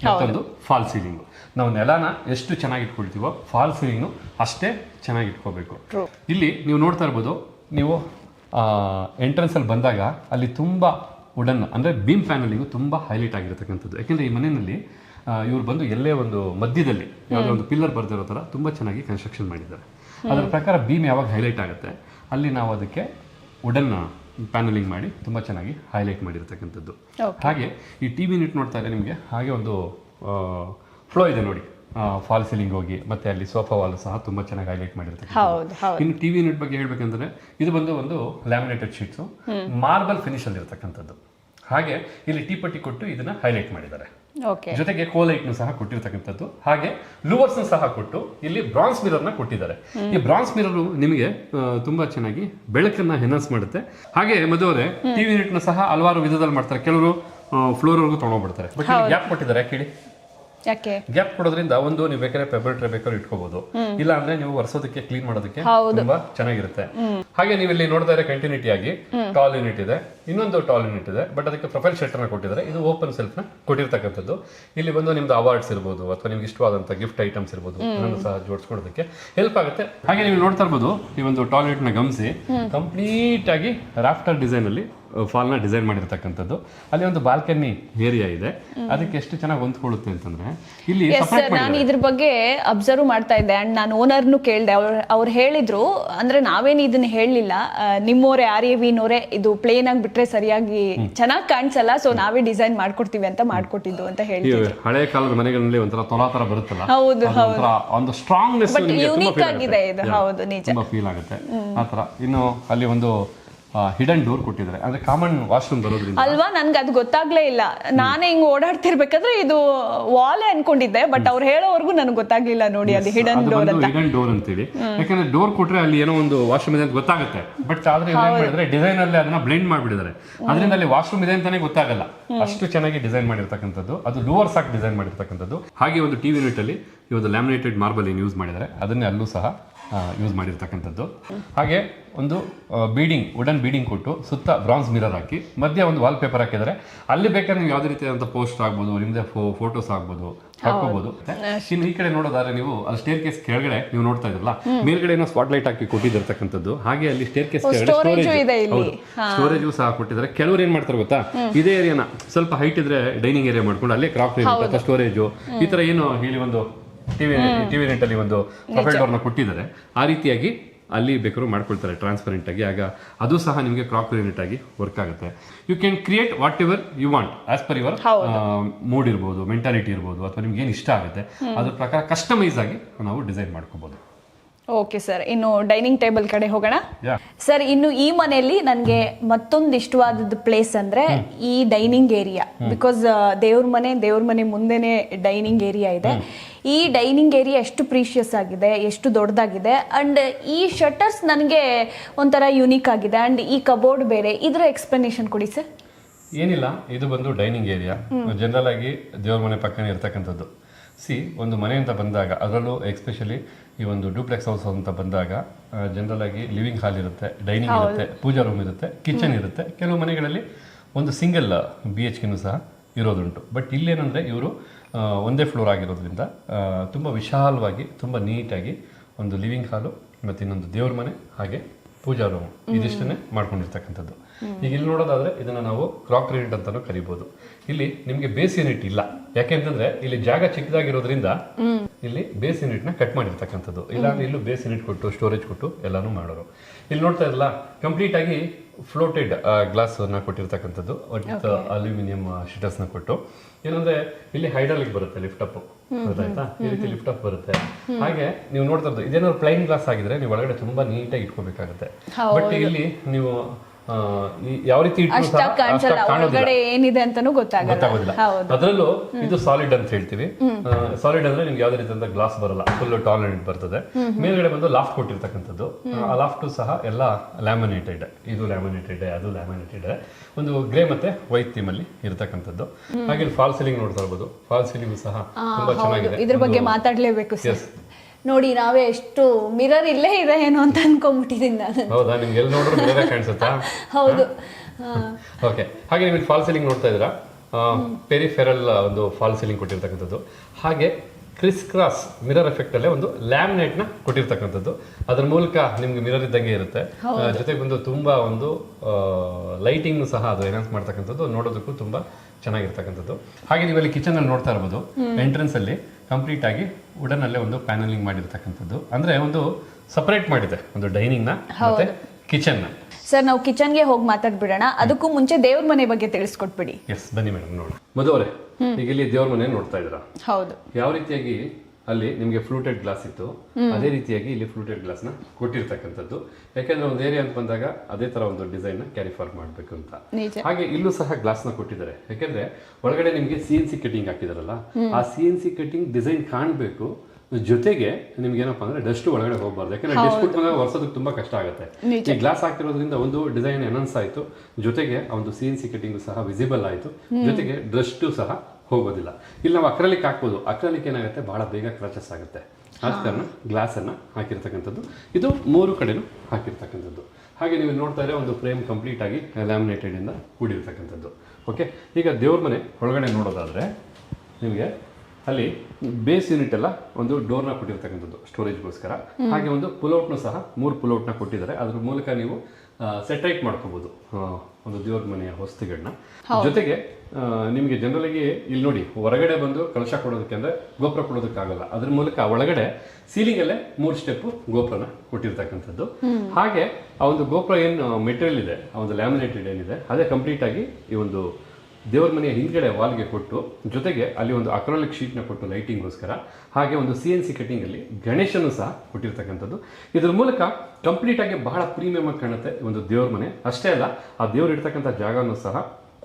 ಮತ್ತೊಂದು ಫಾಲ್ ಸೀಲಿಂಗು ನಾವು ನೆಲನ ಎಷ್ಟು ಚೆನ್ನಾಗಿ ಇಟ್ಕೊಳ್ತೀವೋ ಫಾಲ್ ಸೀಲಿಂಗ್ನು ಅಷ್ಟೇ ಚೆನ್ನಾಗಿ ಇಟ್ಕೋಬೇಕು ಇಲ್ಲಿ ನೀವು ನೋಡ್ತಾ ಇರ್ಬೋದು ನೀವು ಎಂಟ್ರೆನ್ಸಲ್ಲಿ ಬಂದಾಗ ಅಲ್ಲಿ ತುಂಬ ವುಡನ್ ಅಂದರೆ ಬೀಮ್ ಪ್ಯಾನಲಿಂಗು ತುಂಬ ಹೈಲೈಟ್ ಆಗಿರತಕ್ಕಂಥದ್ದು. ಯಾಕೆಂದರೆ ಈ ಮನೆಯಲ್ಲಿ ಇವ್ರು ಬಂದು ಎಲ್ಲೇ ಒಂದು ಮಧ್ಯದಲ್ಲಿ ಯಾವುದೋ ಒಂದು ಪಿಲ್ಲರ್ ಬರ್ದಿರೋ ಥರ ತುಂಬ ಚೆನ್ನಾಗಿ ಕನ್ಸ್ಟ್ರಕ್ಷನ್ ಮಾಡಿದ್ದಾರೆ. ಅದರ ಪ್ರಕಾರ ಬೀಮ್ ಯಾವಾಗ ಹೈಲೈಟ್ ಆಗುತ್ತೆ ಅಲ್ಲಿ ನಾವು ಅದಕ್ಕೆ ವುಡನ್ ಪ್ಯಾನಲಿಂಗ್ ಮಾಡಿ ತುಂಬ ಚೆನ್ನಾಗಿ ಹೈಲೈಟ್ ಮಾಡಿರ್ತಕ್ಕಂಥದ್ದು. ಹಾಗೆ ಈ ಟಿ ವಿ ನೋಡ್ತಾ ಇದ್ರೆ ನಿಮಗೆ ಹಾಗೆ ಒಂದು ಫ್ಲೋ ಇದೆ ನೋಡಿ. ಫಾಲ್ ಸೀಲಿಂಗ್ ಹೋಗಿ ಮತ್ತೆ ಅಲ್ಲಿ ಸೋಫಾ ವಾಲ್ ಸಹ ತುಂಬಾ ಚೆನ್ನಾಗಿ ಹೈಲೈಟ್ ಹೌದು ಇನ್ನು ಟಿವಿ ಯೂನಿಟ್ ಬಗ್ಗೆ ಹೇಳ್ಬೇಕಂದ್ರೆ ಇದು ಬಂದು ಒಂದು ಲ್ಯಾಮಿನೇಟೆಡ್ ಶೀಟ್ಸು ಮಾರ್ಬಲ್ ಫಿನಿಶ್ ಅಲ್ಲಿ ಇರತಕ್ಕಂಥದ್ದು. ಹಾಗೆ ಇಲ್ಲಿ ಟೀ ಪಟ್ಟಿ ಕೊಟ್ಟು ಇದನ್ನ ಹೈಲೈಟ್ ಮಾಡಿದ್ದಾರೆ. ಜೊತೆಗೆ ಕೋಲೈಟ್ ಸಹ ಕೊಟ್ಟಿರ್ತಕ್ಕಂಥದ್ದು. ಹಾಗೆ ಲೂವರ್ಸ್ ಸಹ ಕೊಟ್ಟು ಇಲ್ಲಿ ಬ್ರಾನ್ಸ್ ಮಿರರ್ನ ಕೊಟ್ಟಿದ್ದಾರೆ. ಈ ಬ್ರಾನ್ಸ್ ಮಿರರ್ ನಿಮಗೆ ತುಂಬಾ ಚೆನ್ನಾಗಿ ಬೆಳಕನ್ನ ಎನ್ಹಾನ್ಸ್ ಮಾಡುತ್ತೆ. ಹಾಗೆ ಮದುವೆ ಟಿವಿ ಯೂನಿಟ್ನ ಸಹ ಹಲವಾರು ವಿಧದಲ್ಲಿ ಮಾಡ್ತಾರೆ. ಕೆಲವರು ಫ್ಲೋರ್ ವರ್ಗೂ ತಗೊಂಡ್ಬಿಡ್ತಾರೆ ಬಟ್ ಗ್ಯಾಪ್ ಕೊಟ್ಟಿದ್ದಾರೆ ಕೇಳಿ? ಗ್ಯಾಪ್ ಕೊಡೋದ್ರಿಂದ ಒಂದು ನೀವು ಬೇಕಾದ್ರೆ ಪೆಬಲ್ ಟ್ರೇ ಬೇಕಾದ್ರೆ ಇಟ್ಕೋಬಹುದು ಇಲ್ಲ ಅಂದ್ರೆ ನೀವು ವರ್ಷೋದಕ್ಕೆ ಕ್ಲೀನ್ ಮಾಡೋದಕ್ಕೆ ತುಂಬಾ ಚೆನ್ನಾಗಿರುತ್ತೆ. ಹಾಗೆ ನೀವು ಇಲ್ಲಿ ನೋಡ್ತಾ ಇದ್ರೆ ಕಂಟಿನ್ಯೂಟಿ ಆಗಿ ಟಾಲ್ ಯೂನಿಟ್ ಇದೆ. ಇನ್ನೊಂದು ಟಾಲ್ ಯೂನಿಟ್ ಇದೆ. ಬಟ್ ಅದಕ್ಕೆ ಪ್ರೊಫೈಲ್ ಶೆಲ್ಟರ್ನ ಕೊಟ್ಟಿದ್ದಾರೆ. ಇದು ಓಪನ್ ಸೆಲ್ಫ್ನ ಕೊಟ್ಟಿರ್ತಕ್ಕಂಥದ್ದು. ಇಲ್ಲಿ ಬಂದು ನಿಮ್ದು ಅವಾರ್ಡ್ಸ್ ಇರ್ಬೋದು ಅಥವಾ ನಿಮ್ಗೆ ಇಷ್ಟವಾದಂತ ಗಿಫ್ಟ್ ಐಟಮ್ಸ್ ಇರ್ಬೋದು. ಅದನ್ನು ಸಹ ಜೋಡಿಸ್ಕೊಡೋದಕ್ಕೆ ಹೆಲ್ಪ್ ಆಗುತ್ತೆ. ಹಾಗೆ ನೀವು ನೋಡ್ತಾ ಇರ್ಬೋದು ಈ ಒಂದು ಟಾಯ್ಲೆಟ್ನ ಗಮನಿಸಿ ಕಂಪ್ಲೀಟ್ ಆಗಿ ರಾಫ್ಟರ್ ಡಿಸೈನ್ ಅಲ್ಲಿ ಫಾಲ್ನ ಡಿಸೈನ್ ಮಾಡಿರ್ತಕ್ಕಂಥದ್ದು. ಅಲ್ಲಿ ಒಂದು ಬಾಲ್ಕನಿ ಏರಿಯಾ ಇದೆ. ಅದಕ್ಕೆ ಎಷ್ಟು ಚೆನ್ನಾಗಿ ಹೊಂದ್ಕೊಳ್ಳುತ್ತೆ ಅಂತಂದ್ರೆ ಇಲ್ಲಿ ನಾನು. ಇದ್ರ ಬಗ್ಗೆ ಅಬ್ಸರ್ವ್ ಮಾಡ್ತಾ ಇದ್ದೆ ಅಂಡ್ ನಾನು ಓನರ್ನು ಕೇಳಿದೆ. ಅವ್ರು ಅವ್ರು ಹೇಳಿದ್ರು ಅಂದ್ರೆ ನಾವೇನು ಇದನ್ನ ಹೇಳಲಿಲ್ಲ. ನಿಮ್ಮೋರೆ ಆರ್ ಎ ವಿನೋರೆ ಇದು ಪ್ಲೇನ್ ಆಗಿ ಬಿಟ್ರೆ ಸರಿಯಾಗಿ ಚೆನ್ನಾಗಿ ಕಾಣಿಸಲ್ಲ ಸೊ ನಾವೇ ಡಿಸೈನ್ ಮಾಡ್ಕೊಡ್ತೀವಿ ಅಂತ ಮಾಡ್ಕೊಟ್ಟಿದ್ದು ಅಂತ ಹೇಳಿದ್ರು ಹೇಳ್ತಿದ್ರು. ಹಳೆ ಕಾಲದ ಮನೆಗಳಲ್ಲಿ ಒಂಥರ ತೊಲಾ ತರ ಬರುತ್ತಲ್ಲ ಹೌದು, ಹೌದು. ಒಂದು ಸ್ಟ್ರಾಂಗ್ನೆಸ್ ಆಗಿದೆ ಇದು, ಹೌದು, ನಿಜ. ಫೀಲ್ ಆಗುತ್ತೆ. ಆತರ. ಇನ್ನು ಅಲ್ಲಿ ಒಂದು ಹಿಡನ್ ಡೋರ್ ಕೊಟ್ಟಿದ್ದಾರೆ. ಅಂದ್ರೆ ಕಾಮನ್ ವಾಶ್ರೂಮ್ ಬರೋದ್ರಿಂದ ಅಲ್ವಾ? ನನ್ಗೆ ಅದು ಗೊತ್ತಾಗ್ಲೇ ಇಲ್ಲ. ನಾನೇ ಹಿಂಗ್ ಓಡಾಡ್ತಿರ್ಬೇಕಾದ್ರೆ ಇದು ವಾಲೆ ಅನ್ಕೊಂಡಿದ್ದೆ ಬಟ್ ಅವ್ರು ಹೇಳೋವರೆಗೂ ನನಗೆ ಗೊತ್ತಾಗ್ಲಿಲ್ಲ ನೋಡಿ ಅದು ಹಿಡನ್ ಡೋರ್ ಅಂತ. ಹಿಡನ್ ಡೋರ್ ಅಂತೇಳಿ ಯಾಕಂದ್ರೆ ಡೋರ್ ಕೊಟ್ರೆ ಅಲ್ಲಿ ಏನೋ ಒಂದು ವಾಶ್ರೂಮ್ ಇದೆ ಅಂತ ಗೊತ್ತಾಗುತ್ತೆ. ಬಟ್ ಆದ್ರೆ ಮಾಡಿದ್ರೆ ಡಿಸೈನ್ ಅಲ್ಲಿ ಅದನ್ನ ಬ್ಲೆಂಡ್ ಮಾಡಿಬಿಡಿದ್ದಾರೆ ಅದರಿಂದ ಅಲ್ಲಿ ವಾಶ್ರೂಮ್ ಇದೆ ಅಂತಾನೆ ಗೊತ್ತಾಗಲ್ಲ. ಅಷ್ಟು ಚೆನ್ನಾಗಿ ಡಿಸೈನ್ ಮಾಡಿರ್ತಕ್ಕಂಥದ್ದು. ಅದು ಡೋರ್ ಆಗಿ ಡಿಸೈನ್ ಮಾಡಿರ್ತಕ್ಕಂಥದ್ದು. ಹಾಗೆ ಒಂದು ಟಿವಿ ಯೂನಿಟ್ ಅಲ್ಲಿ ಈ ಒಂದು ಲ್ಯಾಮಿನೇಟೆಡ್ ಮಾರ್ಬಲ್ ಏನು ಯೂಸ್ ಮಾಡಿದ್ದಾರೆ ಅದನ್ನೇ ಅಲ್ಲೂ ಸಹ ಯೂಸ್ ಮಾಡಿರ್ತಕ್ಕಂಥದ್ದು. ಹಾಗೆ ಒಂದು ಬೀಡಿಂಗ್ ವುಡನ್ ಬೀಡಿಂಗ್ ಕೊಟ್ಟು ಸುತ್ತ ಬ್ರಾನ್ಸ್ ಮಿರರ್ ಹಾಕಿ ಮಧ್ಯ ಒಂದು ವಾಲ್ ಪೇಪರ್ ಹಾಕಿದರೆ ಅಲ್ಲಿ ಬೇಕಾದ್ರೆ ನೀವು ಯಾವುದೇ ರೀತಿಯಾದಂಥ ಪೋಸ್ಟ್ ಆಗ್ಬೋದು ನಿಮ್ಮದೇ ಫೋಟೋಸ್ ಆಗ್ಬೋದು ಹಾಕೋಬಹುದು ಇನ್ನು ಈ ಕಡೆ ನೋಡೋದಾದ್ರೆ ನೀವು ಅಲ್ಲಿ ಸ್ಟೇರ್ ಕೇಸ್ ಕೆಳಗಡೆ ನೀವು ನೋಡ್ತಾ ಇದ್ರಲ್ಲ ಮೇಲ್ಗಡೆ ಏನೋ ಸ್ಪಾಟ್ ಲೈಟ್ ಹಾಕಿ ಕೊಟ್ಟಿದ್ದಿರ್ತಕ್ಕಂಥದ್ದು. ಹಾಗೆ ಅಲ್ಲಿ ಸ್ಟೇರ್ ಕೇಸ್ ಕೆಳಗಡೆ ಸ್ಟೋರೇಜ್ ಸಹ ಕೊಟ್ಟಿದ್ದಾರೆ. ಕೆಲವರು ಏನ್ ಮಾಡ್ತಾರೆ ಗೊತ್ತಾ? ಇದೇ ಏರಿಯಾನ ಸ್ವಲ್ಪ ಹೈಟ್ ಇದ್ರೆ ಡೈನಿಂಗ್ ಏರಿಯಾ ಮಾಡ್ಕೊಂಡು ಅಲ್ಲೇ ಕ್ರಾಫ್ಟ್ ಸ್ಟೋರೇಜು ಈ ತರ ಏನು ಹೇಳಿ ಒಂದು ಟಿವಿ ಟಿವಿ ನೆಟ್ ಅಲ್ಲಿ ಒಂದು ಪ್ರೊಫೈಲ್ ಡೋರ್ನ ಕೊಟ್ಟಿದ್ದಾರೆ. ಆ ರೀತಿಯಾಗಿ ಅಲ್ಲಿ ಬೇಕಾದ್ರೂ ಮಾಡ್ಕೊಳ್ತಾರೆ ಟ್ರಾನ್ಸ್ಪರೆಂಟ್ ಆಗಿ. ಆಗ ಅದು ಸಹ ನಿಮಗೆ ಕ್ರಾಪ್ ಯೂನಿಟ್ ಆಗಿ ವರ್ಕ್ ಆಗುತ್ತೆ. You can create whatever you want as per your mood ಇರ್ಬೋದು ಮೆಂಟಾಲಿಟಿ ಇರ್ಬೋದು ಅಥವಾ ನಿಮ್ಗೆ ಏನು ಇಷ್ಟ ಆಗುತ್ತೆ ಅದ್ರ ಪ್ರಕಾರ ಕಸ್ಟಮೈಸ್ ಆಗಿ ನಾವು ಡಿಸೈನ್ ಮಾಡ್ಕೋಬಹುದು ಓಕೆ ಸರ್ ಇನ್ನು ಡೈನಿಂಗ್ ಟೇಬಲ್ ಕಡೆ ಹೋಗೋಣ. ಸರ್ ಇನ್ನು ಈ ಮನೆಯಲ್ಲಿ ನನಗೆ ಮತ್ತೊಂದು ಇಷ್ಟವಾದದ್ದು ಪ್ಲೇಸ್ ಅಂದ್ರೆ ಈ ಡೈನಿಂಗ್ ಏರಿಯಾ ಬಿಕಾಸ್ ದೇವ್ರ ಮನೆ ದೇವ್ರ ಮನೆ ಮುಂದೆನೆ ಡೈನಿಂಗ್ ಏರಿಯಾ ಇದೆ. ಈ ಡೈನಿಂಗ್ ಏರಿಯಾ ಎಷ್ಟು ಪ್ರೀಶಿಯಸ್ ಆಗಿದೆ ಎಷ್ಟು ದೊಡ್ಡದಾಗಿದೆ ಅಂಡ್ ಈ ಶಟರ್ಸ್ ನನಗೆ ಒಂಥರ ಯುನೀಕ್ ಆಗಿದೆ. ಅಂಡ್ ಈ ಕಬೋರ್ಡ್ ಬೇರೆ ಇದರ ಎಕ್ಸ್ಪ್ಲನೇಷನ್ ಕೊಡಿ ಸರ್ ಏನಿಲ್ಲ ಇದು ಬಂದು ಡೈನಿಂಗ್ ಏರಿಯಾ. ಜನರಲ್ ಆಗಿ ದೇವರ ಮನೆ ಪಕ್ಕನೇ ಇರ್ತಕ್ಕಂಥದ್ದು. ಸಿ ಒಂದು ಮನೆ ಅಂತ ಬಂದಾಗ ಅದರಲ್ಲೂ ಎಕ್ಸ್ಪೆಷಲಿ ಈ ಒಂದು ಡೂಪ್ಲೆಕ್ಸ್ ಹೌಸ್ ಅಂತ ಬಂದಾಗ ಜನರಲ್ ಆಗಿ ಲಿವಿಂಗ್ ಹಾಲ್ ಇರುತ್ತೆ ಡೈನಿಂಗ್ ಇರುತ್ತೆ ಪೂಜಾ ರೂಮ್ ಇರುತ್ತೆ ಕಿಚನ್ ಇರುತ್ತೆ. ಕೆಲವು ಮನೆಗಳಲ್ಲಿ ಒಂದು ಸಿಂಗಲ್ ಬಿ ಎಚ್ ಕೆನೂ ಸಹ ಇರೋದುಂಟು. ಬಟ್ ಇಲ್ಲೇನಂದರೆ ಇವರು ಒಂದೇ ಫ್ಲೋರ್ ಆಗಿರೋದ್ರಿಂದ ತುಂಬ ವಿಶಾಲವಾಗಿ ತುಂಬ ನೀಟಾಗಿ ಒಂದು ಲಿವಿಂಗ್ ಹಾಲು ಮತ್ತು ಇನ್ನೊಂದು ದೇವ್ರ ಮನೆ ಹಾಗೆ ಪೂಜಾ ರೂಮ್ ಇದಿಷ್ಟನ್ನೇ ಮಾಡ್ಕೊಂಡಿರ್ತಕ್ಕಂಥದ್ದು. ಈಗ ಇಲ್ಲಿ ನೋಡೋದಾದ್ರೆ ಇದನ್ನ ನಾವು ಕ್ರಾಕ್ ಯೂನಿಟ್ ಅಂತಾನು ಕರಿಬೋದು. ಇಲ್ಲಿ ನಿಮಗೆ ಬೇಸ್ ಯೂನಿಟ್ ಇಲ್ಲ. ಯಾಕೆಂತಂದ್ರೆ ಇಲ್ಲಿ ಜಾಗ ಚಿಕ್ಕದಾಗಿರೋದ್ರಿಂದ ಇಲ್ಲಿ ಬೇಸ್ ಯೂನಿಟ್ನ ಕಟ್ ಮಾಡಿರ್ತಕ್ಕಂಥದ್ದು. ಇಲ್ಲಾಂದ್ರೆ ಇಲ್ಲೂ ಬೇಸ್ ಯೂನಿಟ್ ಕೊಟ್ಟು ಸ್ಟೋರೇಜ್ ಕೊಟ್ಟು ಎಲ್ಲಾನು ಮಾಡೋರು. ಇಲ್ಲಿ ನೋಡ್ತಾ ಇರಲ್ಲ ಕಂಪ್ಲೀಟ್ ಆಗಿ ಫ್ಲೋಟೆಡ್ ಗ್ಲಾಸ್ ಅನ್ನ ಕೊಟ್ಟಿರ್ತಕ್ಕಂಥದ್ದು. ಅಲ್ಯೂಮಿನಿಯಂ ಶೀಟರ್ಸ್ನ ಕೊಟ್ಟು. ಏನಂದ್ರೆ ಇಲ್ಲಿ ಹೈಡ್ರಾಲಿಕ್ ಬರುತ್ತೆ ಲಿಫ್ಟ್ ಅಪ್. ಗೊತ್ತಾಯ್ತಾ? ಈ ರೀತಿ ಲಿಫ್ಟ್ ಅಪ್ ಬರುತ್ತೆ. ಹಾಗೆ ನೀವು ನೋಡ್ತಾ ಇದೇನಾದ್ರು ಪ್ಲೈನ್ ಗ್ಲಾಸ್ ಆಗಿದ್ರೆ ನೀವು ಒಳಗಡೆ ತುಂಬಾ ನೀಟಾಗಿ ಇಟ್ಕೋಬೇಕಾಗುತ್ತೆ. ಬಟ್ ಇಲ್ಲಿ ನೀವು ಯಾವ ರೀತಿ ಒಳಗಡೆ ಏನಿದೆ ಅಂತಾನೂ ಗೊತ್ತಾಗಲ್ಲ. ಗೊತ್ತಾಗೋದಿಲ್ಲ. ಅದರಲ್ಲೂ ಇದು ಸಾಲಿಡ್ ಅಂತ ಹೇಳ್ತೀವಿ. ಸಾಲಿಡ್ ಅಂದ್ರೆ ನಿಮ್ಗೆ ಯಾವ್ದೇ ರೀತಿಯಿಂದ ಗ್ಲಾಸ್ ಬರಲ್ಲ. ಫುಲ್ ಟಾಲರೆಂಟ್ ಬರ್ತದೆ. ಮೇಲ್ಗಡೆ ಬಂದು ಲಾಫ್ಟ್ ಕೊಟ್ಟಿರ್ತಕ್ಕಂಥದ್ದು. ಆ ಲಾಫ್ಟು ಸಹ ಎಲ್ಲ ಲ್ಯಾಮಿನೇಟೆಡ್ ಇದು ಲ್ಯಾಮಿನೇಟೆಡ್ ಅದು ಲ್ಯಾಮಿನೇಟೆಡ್ ಒಂದು ಗ್ರೇ ಮತ್ತೆ ವೈಟ್ ಥೀಮ್ ಅಲ್ಲಿ ಇರತಕ್ಕಂಥದ್ದು. ಹಾಗೆ ಫಾಲ್ ಸೀಲಿಂಗ್ ನೋಡ್ತಾ ಇರ್ಬೋದು. ಫಾಲ್ ಸೀಲಿಂಗ್ ಸಹ ತುಂಬಾ ಚೆನ್ನಾಗಿದೆ. ಇದ್ರ ಬಗ್ಗೆ ಮಾತಾಡಲೇಬೇಕು. ನೋಡಿ ನಾವೇ ಎಷ್ಟು ಮಿರರ್ ಇಲ್ಲೇ ಇದೆ ಏನೋ ಅಂತ ಅನ್ಕೊಂಡ್ಬಿಟ್ಟಿದ್ದೀನಿ ನಾನು. ಹೌದಾ? ನಿಮ್ಗೆ ಎಲ್ಲಿ ನೋಡ್ರು ಕಾಣಿಸುತ್ತಾ? ಹೌದು. ಓಕೆ. ಹಾಗೆ ನೀವು ಫಾಲ್ ಸೀಲಿಂಗ್ ನೋಡ್ತಾ ಇದ್ದೀರಾ? ಪೆರಿಫೆರಲ್ ಒಂದು ಫಾಲ್ ಸೀಲಿಂಗ್ ಕೊಟ್ಟಿರ್ತಕ್ಕಂಥದ್ದು. ಹಾಗೆ ಕ್ರಿಸ್ ಕ್ರಾಸ್ ಮಿರರ್ ಎಫೆಕ್ಟ್ ಅಲ್ಲೇ ಒಂದು ಲ್ಯಾಮಿನೇಟ್ನ ಕೊಟ್ಟಿರ್ತಕ್ಕಂಥದ್ದು. ಅದ್ರ ಮೂಲಕ ನಿಮ್ಗೆ ಮಿರರ್ ಇದ್ದಂಗೆ ಇರುತ್ತೆ. ಜೊತೆಗೆ ಬಂದು ತುಂಬಾ ಒಂದು ಲೈಟಿಂಗ್ ಸಹ ಅದು ಎನ್ಹಾನ್ಸ್ ಮಾಡ್ತಕ್ಕಂಥದ್ದು. ನೋಡೋದಕ್ಕೂ ತುಂಬಾ ಚೆನ್ನಾಗಿರ್ತಕ್ಕಂಥದ್ದು. ಹಾಗೆ ನೀವಲ್ಲಿ ಕಿಚನ್ ಅಲ್ಲಿ ನೋಡ್ತಾ ಇರ್ಬೋದು. ಎಂಟ್ರೆನ್ಸ್ ಅಲ್ಲಿ ಕಂಪ್ಲೀಟ್ ಆಗಿ ವುಡನ್ ಅಲ್ಲೇ ಒಂದು ಪ್ಯಾನಲಿಂಗ್ ಮಾಡಿರ್ತಕ್ಕಂಥದ್ದು. ಅಂದ್ರೆ ಒಂದು ಸಪರೇಟ್ ಮಾಡಿದೆ ಒಂದು ಡೈನಿಂಗ್ನ ಮತ್ತೆ ಕಿಚನ್ನ. ಸರ್ ನಾವು ಕಿಚನ್ಗೆ ಹೋಗಿ ಮಾತಾಡ್ಬಿಡೋಣ. ಅದಕ್ಕೂ ಮುಂಚೆ ದೇವ್ರ ಮನೆ ಬಗ್ಗೆ ತಿಳಿಸ್ಕೊಟ್ಬಿಡಿ. ಎಸ್ ಬನ್ನಿ ಮೇಡಮ್ ನೋಡಿ ಮಧು ಅವರೇ ಈಗ ಇಲ್ಲಿ ದೇವ್ರ ಮನೆ ನೋಡ್ತಾ ಇದ್ದೀರಾ? ಹೌದು. ಯಾವ ರೀತಿಯಾಗಿ ಅಲ್ಲಿ ನಿಮಗೆ ಫ್ಲೂಟೆಡ್ ಗ್ಲಾಸ್ ಇತ್ತು. ಅದೇ ರೀತಿಯಾಗಿ ಇಲ್ಲಿ ಫ್ಲೂಟೆಡ್ ಗ್ಲಾಸ್ನ ಕೊಟ್ಟಿರ್ತಕ್ಕಂಥದ್ದು. ಯಾಕಂದ್ರೆ ಒಂದು ಏರಿಯಾ ಅಂತ ಬಂದಾಗ ಅದೇ ತರ ಒಂದು ಡಿಸೈನ್ನ ಕ್ಯಾರಿ ಫಾರ್ಮ್ ಮಾಡಬೇಕು ಅಂತ. ಹಾಗೆ ಇಲ್ಲೂ ಸಹ ಗ್ಲಾಸ್ನ ಕೊಟ್ಟಿದ್ದಾರೆ. ಯಾಕಂದ್ರೆ ಒಳಗಡೆ ನಿಮಗೆ ಸಿ ಎನ್ ಸಿ ಕಟಿಂಗ್ ಹಾಕಿದಾರಲ್ಲ ಆ C N C cutting design ಕಾಣಬೇಕು. ಜೊತೆಗೆ ನಿಮ್ಗೆ ಏನಪ್ಪಾ ಅಂದ್ರೆ ಡಸ್ಟ್ ಒಳಗಡೆ ಹೋಗಬಾರ್ದು. ಯಾಕಂದ್ರೆ ಡಸ್ಟ್ ಬಿಟ್ಟು ಒರ್ಸೋದಕ್ಕೆ ತುಂಬಾ ಕಷ್ಟ ಆಗುತ್ತೆ. ಈ ಗ್ಲಾಸ್ ಹಾಕಿರೋದ್ರಿಂದ ಒಂದು ಡಿಸೈನ್ ಅನೌನ್ಸ್ ಆಯ್ತು. ಜೊತೆಗೆ ಆ ಒಂದು ಸಿ ಎನ್ ಸಿ ಕಟಿಂಗ್ ಸಹ ವಿಸಿಬಲ್ ಆಯ್ತು. ಜೊತೆಗೆ ಡಸ್ಟ್ ಸಹ ಹೋಗೋದಿಲ್ಲ. ಇಲ್ಲಿ ನಾವು ಅಕ್ರಲಿಕ್ ಹಾಕ್ಬೋದು. ಅಕ್ರಲಿಕ್ ಏನಾಗುತ್ತೆ? ಭಾಳ ಬೇಗ ಕ್ರಚಸ್ ಆಗುತ್ತೆ. ಆದ ಕಾರಣ ಗ್ಲಾಸ್ ಅನ್ನ ಹಾಕಿರ್ತಕ್ಕಂಥದ್ದು. ಇದು ಮೂರು ಕಡೆನೂ ಹಾಕಿರ್ತಕ್ಕಂಥದ್ದು. ಹಾಗೆ ನೀವು ನೋಡ್ತಾ ಇದ್ರೆ ಒಂದು ಫ್ರೇಮ್ ಕಂಪ್ಲೀಟ್ ಆಗಿ ಲ್ಯಾಮಿನೇಟೆಡ್ ಇಂದ ಕೂಡಿರ್ತಕ್ಕಂಥದ್ದು. ಓಕೆ ಈಗ ದೇವ್ರ ಮನೆ ಒಳಗಡೆ ನೋಡೋದಾದ್ರೆ ನಿಮಗೆ ಅಲ್ಲಿ ಬೇಸ್ ಯೂನಿಟ್ ಎಲ್ಲ ಒಂದು ಡೋರ್ನ ಕೊಟ್ಟಿರ್ತಕ್ಕಂಥದ್ದು ಸ್ಟೋರೇಜ್ಗೋಸ್ಕರ ಹಾಗೆ ಒಂದು ಪುಲ್ಔಟ್ನು ಸಹ ಮೂರು ಪುಲ್ಔಟ್ನ ಕೊಟ್ಟಿದ್ದಾರೆ. ಅದ್ರ ಮೂಲಕ ನೀವು ಸೆಟ್ರೈಟ್ ಮಾಡ್ಕೋಬಹುದು ಒಂದು ದೇವ್ರ ಮನೆಯ ವಸ್ತುಗಳನ್ನ ಜೊತೆಗೆ ನಿಮಗೆ ಜನರಲ್ ಆಗಿ ಇಲ್ಲಿ ನೋಡಿ ಹೊರಗಡೆ ಬಂದು ಕಳಶ ಕೊಡೋದಕ್ಕೆ ಅಂದ್ರೆ ಗೋಪುರ ಕೊಡೋದಕ್ಕಾಗಲ್ಲ. ಅದ್ರ ಮೂಲಕ ಒಳಗಡೆ ಸೀಲಿಂಗ್ ಅಲ್ಲೇ ಮೂರು ಸ್ಟೆಪ್ ಗೋಪುರನ ಕೊಟ್ಟಿರ್ತಕ್ಕಂಥದ್ದು. ಹಾಗೆ ಆ ಒಂದು ಗೋಪುರ ಏನು ಮೆಟೀರಿಯಲ್ ಇದೆ ಆ ಒಂದು ಲ್ಯಾಮಿನೇಟೆಡ್ ಏನಿದೆ ಅದೇ ಕಂಪ್ಲೀಟ್ ಆಗಿ ಈ ಒಂದು ದೇವರ ಮನೆಯ ಹಿಂದ್ಗಡೆ ವಾಲ್ಗೆ ಕೊಟ್ಟು ಜೊತೆಗೆ ಅಲ್ಲಿ ಒಂದು ಅಕ್ರಾಲಿಕ್ ಶೀಟ್ನ ಕೊಟ್ಟು ಲೈಟಿಂಗ್ಗೋಸ್ಕರ ಹಾಗೆ ಒಂದು ಸಿ ಎನ್ ಸಿ ಕಟ್ಟಿಂಗಲ್ಲಿ ಅಲ್ಲಿ ಗಣೇಶನು ಸಹ ಕೊಟ್ಟಿರ್ತಕ್ಕಂಥದ್ದು. ಇದ್ರ ಮೂಲಕ ಕಂಪ್ಲೀಟಾಗಿ ಬಹಳ ಪ್ರೀಮಿಯಂ ಆಗಿ ಕಾಣುತ್ತೆ ಒಂದು ದೇವ್ರ ಮನೆ. ಅಷ್ಟೇ ಅಲ್ಲ ಆ ದೇವ್ರು ಇರ್ತಕ್ಕಂಥ ಜಾಗನೂ ಸಹ